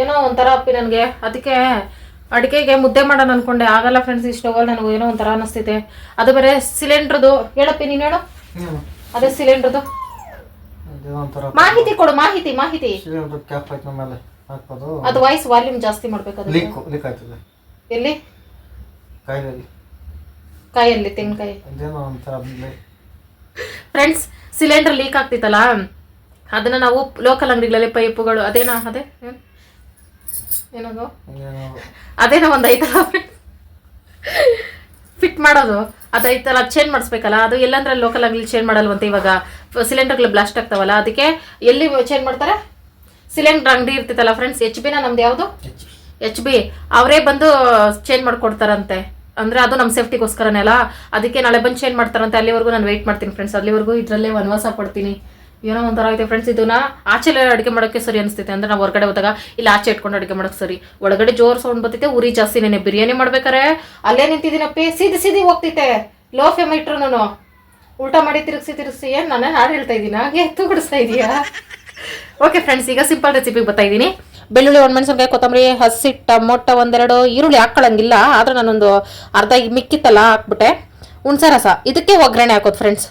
ಏನೋ ಒಂಥರ ಅಪ್ಪಿ ನನಗೆ. ಅದಕ್ಕೆ ಅಡಿಕೆಗೆ ಮುದ್ದೆ ಮಾಡೋಣ ಅನ್ಕೊಂಡೆ. ಆಗಲ್ಲ ಫ್ರೆಂಡ್ಸ್ ಈ ಸ್ಟವಲ್ಲಿ ನನಗೆ ಏನೋ ಒಂಥರ ಅನ್ನಿಸ್ತೈತೆ ಅದು ಬೇರೆ ಸಿಲಿಂಡ್ರದು ಹೇಳಪ್ಪಿ ನೀನು ಹೇಳು. ಅದೇ ಸಿಲಿಂಡ್ರದು ಮಾಹಿತಿ ಕೊಡು ಮಾಹಿತಿ ಮಾಹಿತಿ. ಅದು ವಾಯ್ಸ್ ವಾಲ್ಯೂಮ್ ಜಾಸ್ತಿ ಮಾಡ್ಬೇಕು ಎಲ್ಲಿ? ಕಾಯಲ್ಲಿ ತೆಂಗಿನಕಾಯಿ ಅದೇನೋ ಒಂಥರ ಬಂದ್ಲೆ ಫ್ರೆಂಡ್ಸ್ ಸಿಲಿಂಡರ್ ಲೀಕ್ ಆಗ್ತಿತ್ತಲ್ಲ? ಅದನ್ನ ನಾವು ಲೋಕಲ್ ಅಂಗಡಿಗಳಲ್ಲಿ ಪೈಪುಗಳು ಅದೇನಾ ಅದೇ ಏನ್? ಏನದು? ಏನೋ ಅದೇನೋ ಒಂದು ಐತಲ್ಲ ಫಿಟ್ ಮಾಡೋದು. ಅದೈತಲ್ಲ ಐತಲ್ಲ ಚೇಂಜ್ ಮಾಡಿಸ್ಬೇಕಲ್ಲ ಅದು ಎಲ್ಲಂದ್ರೆ ಲೋಕಲ್ ಅಂಗಡಿ ಚೇಂಜ್ ಮಾಡಲ್ವಂತೆ ಇವಾಗ. ಸಿಲಿಂಡರ್ಗಳು ಬ್ಲಾಸ್ಟ್ ಆಗ್ತಾವಲ್ಲ ಅದಕ್ಕೆ ಎಲ್ಲಿ ಚೇಂಜ್ ಮಾಡ್ತಾರೆ? ಸಿಲಿಂಡರ್ ಅಂಗಡಿ ಇರ್ತಿತ್ತಲ್ಲ ಫ್ರೆಂಡ್ಸ್ ಎಚ್ ಬಿನ ನಮ್ದು ಯಾವುದು? ಎಚ್ ಬಿ ಅವರೇ ಬಂದು ಚೇಂಜ್ ಮಾಡ್ಕೊಡ್ತಾರಂತೆ. ಅಂದ್ರೆ ಅದು ನಮ್ಮ ಸೇಫ್ಟಿಗೋಸ್ಕರನೇ ಅಲ್ಲ ಅದಕ್ಕೆ ನಾಳೆ ಬಂದು ಚೇಂಜ್ ಮಾಡ್ತಾರಂತೆ, ಅಲ್ಲಿವರೆಗೂ ನಾನು ವೆಯ್ಟ್ ಮಾಡ್ತೀನಿ ಫ್ರೆಂಡ್ಸ್ ಅಲ್ಲಿವರೆಗೂ ಇದರಲ್ಲೇ ವನವಾಸ ಪಡ್ತೀನಿ ಏನೋ ಒಂಥರ ಐತೆ ಫ್ರೆಂಡ್ಸ್ ಇದನ್ನ ಆಚೆ ಅಡುಗೆ ಮಾಡೋಕ್ಕೆ ಸರಿ ಅನಿಸ್ತೈತೆ ಅಂದ್ರೆ ನಾವು ಹೊರಗಡೆ ಹೋದಾಗ ಇಲ್ಲಿ ಆಚೆ ಇಟ್ಕೊಂಡು ಅಡುಗೆ ಮಾಡೋಕೆ ಸರಿ. ಒಳಗಡೆ ಜೋರು ಸೌಂಡ್ ಬರ್ತೈತೆ, ಉರಿ ಜಾಸ್ತಿ ನೆನೆ ಬಿರಿಯಾನಿ ಮಾಡ್ಬೇಕಾರೆ. ಅಲ್ಲೇ ನಿಂತಿದ್ದೀನಪ್ಪಿ, ಸೀದಿ ಸೀದಿ ಹೋಗ್ತೈತೆ ಲೋ ಫೇಮ್ ಇಟ್ರು ನಾನು. ಊಟ ಮಾಡಿ ತಿರುಗಿಸಿ ತಿರುಗಿಸಿ, ಏನು ನಾನು ಹಾಡು ಹೇಳ್ತಾ ಇದ್ದೀನಿ? ಹಾಗೆ ಎತ್ತು ಬಿಡಿಸ್ತಾ ಇದೀಯಾ? ಓಕೆ ಫ್ರೆಂಡ್ಸ್ ಈಗ ಸಿಂಪಲ್ ರೆಸಿಪಿಗೆ ಬರ್ತಾ ಇದ್ದೀನಿ. ಬೆಳ್ಳುಳ್ಳಿ ಒಣಮೆಣಸಿನ್ಕಾಯಿ, ಕೊತ್ತಂಬರಿ ಹಸಿ ಟೊಮೊಟೊ ಒಂದೆರಡು ಈರುಳ್ಳಿ ಹಾಕ್ಕೊಳ್ಳಂಗಿಲ್ಲ ಆದ್ರೆ ನಾನೊಂದು ಅರ್ಧ ಮಿಕ್ಕಿತ್ತಲ್ಲ ಹಾಕ್ಬಿಟ್ಟೆ. ಹುಣ್ಸೆ ರಸ. ಇದಕ್ಕೆ ಒಗ್ಗರಣೆ ಹಾಕೋದು ಫ್ರೆಂಡ್ಸ್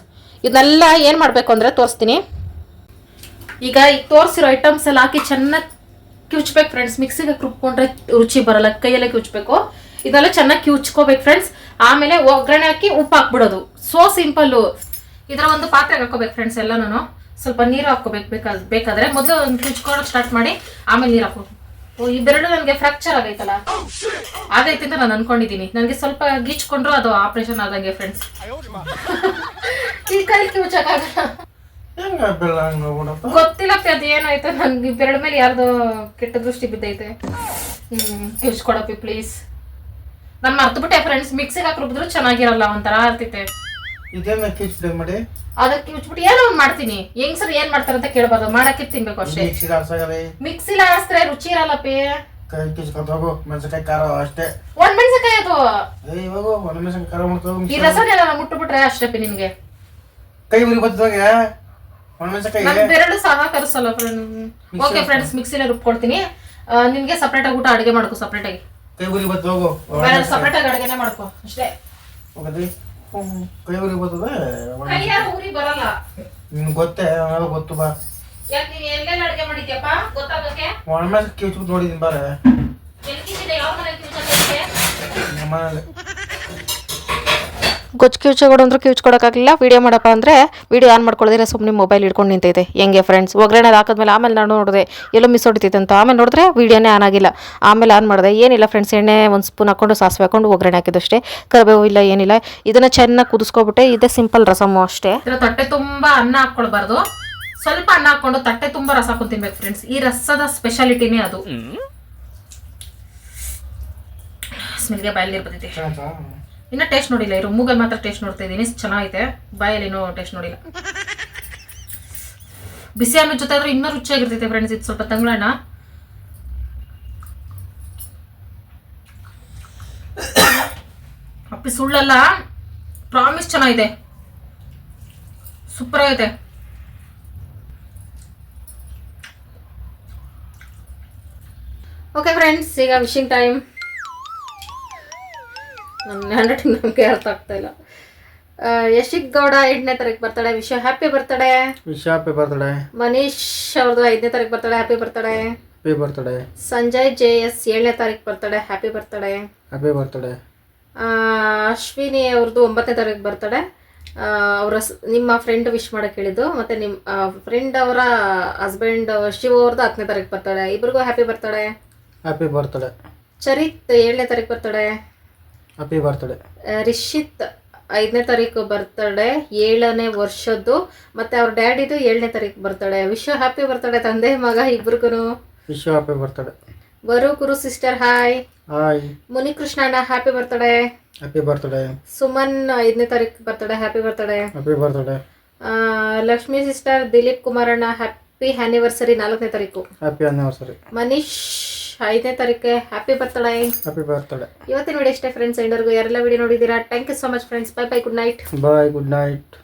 ಇದನ್ನೆಲ್ಲ ಏನು ಮಾಡಬೇಕು ಅಂದರೆ ತೋರಿಸ್ತೀನಿ. ಈಗ ಈಗ ತೋರಿಸಿರೋ ಐಟಮ್ಸ್ ಎಲ್ಲ ಹಾಕಿ ಚೆನ್ನಾಗಿ ಕಿವುಚ್ಬೇಕು ಫ್ರೆಂಡ್ಸ್ ಮಿಕ್ಸಿಗೆ ರುಬ್ಕೊಂಡ್ರೆ ರುಚಿ ಬರಲ್ಲ, ಕೈಯಲ್ಲೇ ಕಿವುಚ್ಬೇಕು. ಇದೆಲ್ಲ ಚೆನ್ನಾಗಿ ಕಿವುಚ್ಕೋಬೇಕು ಫ್ರೆಂಡ್ಸ್ ಆಮೇಲೆ ಒಗ್ಗರಣೆ ಹಾಕಿ ಉಪ್ಪು ಹಾಕ್ಬಿಡೋದು. ಸೋ ಸಿಂಪಲ್ಲು ಇದರ ಒಂದು ಪಾತ್ರೆಗೆ ಹಾಕೋಬೇಕು ಫ್ರೆಂಡ್ಸ್ ಎಲ್ಲ ಸ್ವಲ್ಪ ನೀರು ಹಾಕೋಬೇಕು ಬೇಕಾದ ಬೇಕಾದ್ರೆ ಮೊದಲು ಒಂದು ಸ್ಟಾರ್ಟ್ ಮಾಡಿ ಆಮೇಲೆ ನೀರು ಹಾಕೋ ಓ ಈ ಬೆರಳು ನನಗೆ ಫ್ರಾಕ್ಚರ್ ಆಗೈತಲ್ಲ? ಆಗೈತೆ ಅಂತ ನಾನು ಅನ್ಕೊಂಡಿದ್ದೀನಿ ನನಗೆ ಸ್ವಲ್ಪ ಗೀಚ್ಕೊಂಡ್ರು ಅದು ಆಪರೇಷನ್ ಆದಂಗೆ ಫ್ರೆಂಡ್ಸ್ ಈ ಕೈ ಕಿವಚಾಗಲ್ಲ ಗೊತ್ತಿಲ್ಲಪ್ಪ ಅದು ಏನಾಯ್ತು ನನ್ಗೆ ಬೆರಳ ಮೇಲೆ ಯಾರ್ದೋ ಕೆಟ್ಟ ದೃಷ್ಟಿ ಬಿದ್ದೈತೆ. ಹ್ಮ್ ಕಿರ್ಚ್ಕೊಡಪ್ಪಿ ಪ್ಲೀಸ್ ನಾನು ಮರ್ತುಬಿಟ್ಟೆ ಫ್ರೆಂಡ್ಸ್ ಮಿಕ್ಸಿಗೆ ಹಾಕಿ ರುಬ್ಬಿದ್ರು ಚೆನ್ನಾಗಿರಲ್ಲ ಒಂಥರ ಇರ್ತೈತೆ ಇದೇನ ಕಿಚ್ಡೆ ಮಾಡಿ. ಅದಕ್ಕೆ ಕಿವ್ಚ್ಬಿಟ್ಟು ಏನೋ ಒಂದ್ ಮಾಡ್ತೀನಿ. ಹೆಂಗ್ಸರ್ ಏನ್ ಮಾಡ್ತಾರೆ ಅಂತ ಕೇಳ್ಬಾರ್ದು ಮಾಡಕ್ಕೆ ತಿನ್ಬೇಕು ಅಷ್ಟೇ. ಮಿಕ್ಸಿ ಆಡ್ಸಾಗಲಿ ಮಿಕ್ಸಿಲಿ ಆಡಿಸ್ರೆ ರುಚಿ ಇರಲ್ಲಪ್ಪಿ ಕೈ ಕಿಚ್ಕೊಂತ ಹೋಗು. ಮೆಣಸಿನಕಾಯಿ ಖಾರ ಅಷ್ಟೇ. ಒಂದ್ ಮೆಣಸಿನಕಾಯಿ ಅದು. ಏ ಇವಾಗ ಒಂದ್ ಮೆಣಸಿನಕಾಯಿ ಖಾರ ಮಾಡ್ಕೋ. ಈ ರಸನೆಲ್ಲ ಮುಟ್ಟುಬಿಟ್ರೆ ಅಷ್ಟೇ ನಿನ್ಗೆ ಕೈ ಮುರಿ ಬರ್ತದಾಗ ಒಂದ್ ಮೆಣಸಿನಕಾಯಿ ಬೆರಳು ಸಹ ಕರೆಸಲ್ಲ ಓಕೆ ಫ್ರೆಂಡ್ಸ್ ಮಿಕ್ಸಿಲಿ ರುಬ್ಕೊಡ್ತೀನಿ. ನಿನ್ಗೆ ಸಪ್ರೇಟ್ ಆಗಿ ಊಟ ಅಡುಗೆ ಮಾಡ್ಕೊ ಸಪ್ರೇಟ್ ಆಗಿ. ಕೈ ಮುರಿ ಬತ್ತು ಹೋಗು. ಸಪ್ರೇಟ್ ಆಗಿ ಅಡುಗೆನೆ ಮಾಡ್ಕೊ ಅಷ್ಟೇ. ಹೋಗದಿ ಕೈ ಉರಿ ಬರ್ತದೆ? ಕೈಯಾರ ಊರಿಗೆ ಬರಲ್ಲ. ನಿನ್ ಗೊತ್ತೇ? ಅವೆಲ್ಲ ಗೊತ್ತು ಬಾ. ಯಾಕೆ ನೀನ್ ಎಲ್ಲೆಲ್ಲ ಅಡುಗೆ ಮಾಡಿದ್ಯಪ್ಪ? ಗೊತ್ತಾಗಕ್ಕೆ ಒಣ ನೋಡಿದ್ದೀನಿ ಬಾರೆ. ಎಲ್ಕಿಸಿದೆ ಯಾವ ಮನೆ ಕಿವಿಚಕ್ಕೆ ನಮ್ಮ ಮನೇಲಿ ಗೊಜ್ಜು ಕಿವುಚಗಳು ಅಂದ್ರೆ ಕಿವುಚ್ಕೊಡೋಕ್ಕಾಗಲಿಲ್ಲ ವೀಡಿಯೋ ಮಾಡಪ್ಪ ಅಂದರೆ ವೀಡಿಯೋ ಆನ್ ಮಾಡ್ಕೊಳ್ಳೋದಿಲ್ಲ ಸುಮ್ಮನೆ ಮೊಬೈಲ್ ಹಿಡ್ಕೊಂಡು ನಿಂತೈತೆ ಹೆಂಗೆ ಫ್ರೆಂಡ್ಸ್ ಒಗ್ಗರಣೆ ಹಾಕಿದ್ಮೇಲೆ ಆಮೇಲೆ ನಾನು ನೋಡಿದೆ. ಎಲ್ಲೋ ಮಿಸ್ ಹೊಡಿತೈತೆ ಅಂತ. ಆಮೇಲೆ ನೋಡಿದ್ರೆ ವೀಡಿಯೋನೇ ಆನ್ ಆಗಿಲ್ಲ. ಆಮೇಲೆ ಆನ್ ಮಾಡಿದೆ. ಏನಿಲ್ಲ ಫ್ರೆಂಡ್ಸ್ ಎಣ್ಣೆ ಒಂದು ಸ್ಪೂನ್ ಹಾಕ್ಕೊಂಡು ಸಾಸಿವೆ ಹಾಕೊಂಡು ಒಗ್ಗರಣೆ ಹಾಕಿದಷ್ಟೇ ಕರಿಬೇವು ಇಲ್ಲ ಏನಿಲ್ಲ. ಇದನ್ನು ಚೆನ್ನಾಗಿ ಕುದಿಸ್ಕೊಬಿಟ್ಟೆ. ಇದೇ ಸಿಂಪಲ್ ರಸಮು ಅಷ್ಟೇ. ಇದರ ತಟ್ಟೆ ತುಂಬಾ ಅನ್ನ ಹಾಕ್ಕೊಳ್ಬಾರ್ದು. ಸ್ವಲ್ಪ ಅನ್ನ ಹಾಕೊಂಡು ತಟ್ಟೆ ತುಂಬಾ ರಸ ಹಾಕೊಂಡು ತಿನ್ಬೇಕು ಫ್ರೆಂಡ್ಸ್ ಈ ರಸದ ಸ್ಪೆಷಾಲಿಟಿನೇ ಅದು. ಸ್ಮೆಲ್ಗೆ ಬಾಯಲ್ಲಿ ಬರ್ತೈತಿ ಇನ್ನ ಟೇಸ್ಟ್ ನೋಡಿಲ್ಲ ಇರೋ ಮೂಗಲ್ಲಿ ಮಾತ್ರ ಟೇಸ್ಟ್ ನೋಡ್ತಾ ಇದ್ದೀನಿ, ಚೆನ್ನಾಗೈತೆ. ಬಾಯಲ್ಲಿ ಇನ್ನೂ ಟೇಸ್ಟ್ ನೋಡಿಲ್ಲ. ಬಿಸಿ ಅನ್ನ ಜೊತೆ ಆದ್ರೆ ಇನ್ನೂ ರುಚಿಯಾಗಿರ್ತೈತೆ ಫ್ರೆಂಡ್ಸ್ ಇದು ಸ್ವಲ್ಪ ತಂಗಳಣ್ಣ ಅಪ್ಪಿ ಸುಳ್ಳಲ್ಲ ಪ್ರಾಮಿಸ್ ಚೆನ್ನಾಗಿದೆ. ಸೂಪರ್ ಆಗೈತೆ. ಓಕೆ ಫ್ರೆಂಡ್ಸ್ ಈಗ ವಿಶಿಂಗ್ ಟೈಮ್ ನನ್ನ ಹ್ಯಾಂಡ್ ರೈಟಿಂಗ್ ನಮಗೆ ಅರ್ಥ ಆಗ್ತಾ ಇಲ್ಲ. ಯಶಿಕ್ ಗೌಡ ಎಂಟನೇ ತಾರೀಕು ಬರ್ತಾಳೆ. Vishwa happy birthday Vishwa happy birthday Manish ಅವ್ರದ್ದು ಐದನೇ ತಾರೀಕು ಬರ್ತಾಳೆ. Happy birthday happy birthday Sanjay J S ಏಳನೇ ತಾರೀಕು ಬರ್ತಾಳೆ. Happy birthday happy birthday Ashwini ಅವ್ರದ್ದು ಒಂಬತ್ತನೇ ತಾರೀಕು ಬರ್ತಡೆ ಅವರ ನಿಮ್ಮ ಫ್ರೆಂಡ್ ವಿಶ್ ಮಾಡಕ್ಕೆ ಹೇಳಿದ್ದು. ಮತ್ತೆ ನಿಮ್ಮ ಫ್ರೆಂಡ್ ಅವರ ಹಸ್ಬೆಂಡ್ ಶಿವ ಅವ್ರದ್ದು ಹತ್ತನೇ ತಾರೀಕು ಬರ್ತಾಳೆ. ಇಬ್ರಿಗೂ happy birthday happy birthday Charith ಏಳನೇ ತಾರೀಕು ಬರ್ತಡೆ ಹ್ಯಾಪಿ ಬರ್ತ್ಡೇ. ರಿಷಿತ್ ಐದನೇ ತಾರೀಕು ಬರ್ತಡೆ ಏಳನೇ ವರ್ಷದ್ದು ಮತ್ತೆ ಅವ್ರ ಡ್ಯಾಡಿದು ಏಳನೇ ತಾರೀಕು ಬರ್ತಡೆ. ವಿಶ್ವ ಹ್ಯಾಪಿ ಬರ್ತಡೆ ತಂದೆ ಮಗ ಇಬ್ರಿಗೂ ವಿಶ್ವ ಹ್ಯಾಪಿ ಬರ್ತಡೆ. ವರು ಕುರು sister hi. Hi. ಮುನಿಕೃಷ್ಣಣ್ಣ happy birthday. Happy birthday. Suman ಐದನೇ ತಾರೀಕು birthday happy birthday. Happy birthday. Lakshmi sister Dilip ಕುಮಾರಣ್ಣ ಹ್ಯಾಪಿ ಆನಿವರ್ಸರಿ ನಾಲ್ಕನೇ ತಾರೀಕು. ಹ್ಯಾಪಿ ಆನಿವರ್ಸರಿ ಮನೀಶ್ ಐದನೇ ತಾರೀಕು ಹ್ಯಾಪಿ ಬರ್ತಡೇ ಹ್ಯಾಪಿ ಬರ್ತಡೇ ಇವತ್ತಿನ ವಿಡಿಯೋ ಇಷ್ಟೇ ಫ್ರೆಂಡ್ಸ್ ಎಲ್ಲರಿಗೂ. ಯಾರೆಲ್ಲ ವಿಡಿಯೋ ನೋಡಿದ್ದೀರಾ? Thank you so much friends bye bye good night bye good night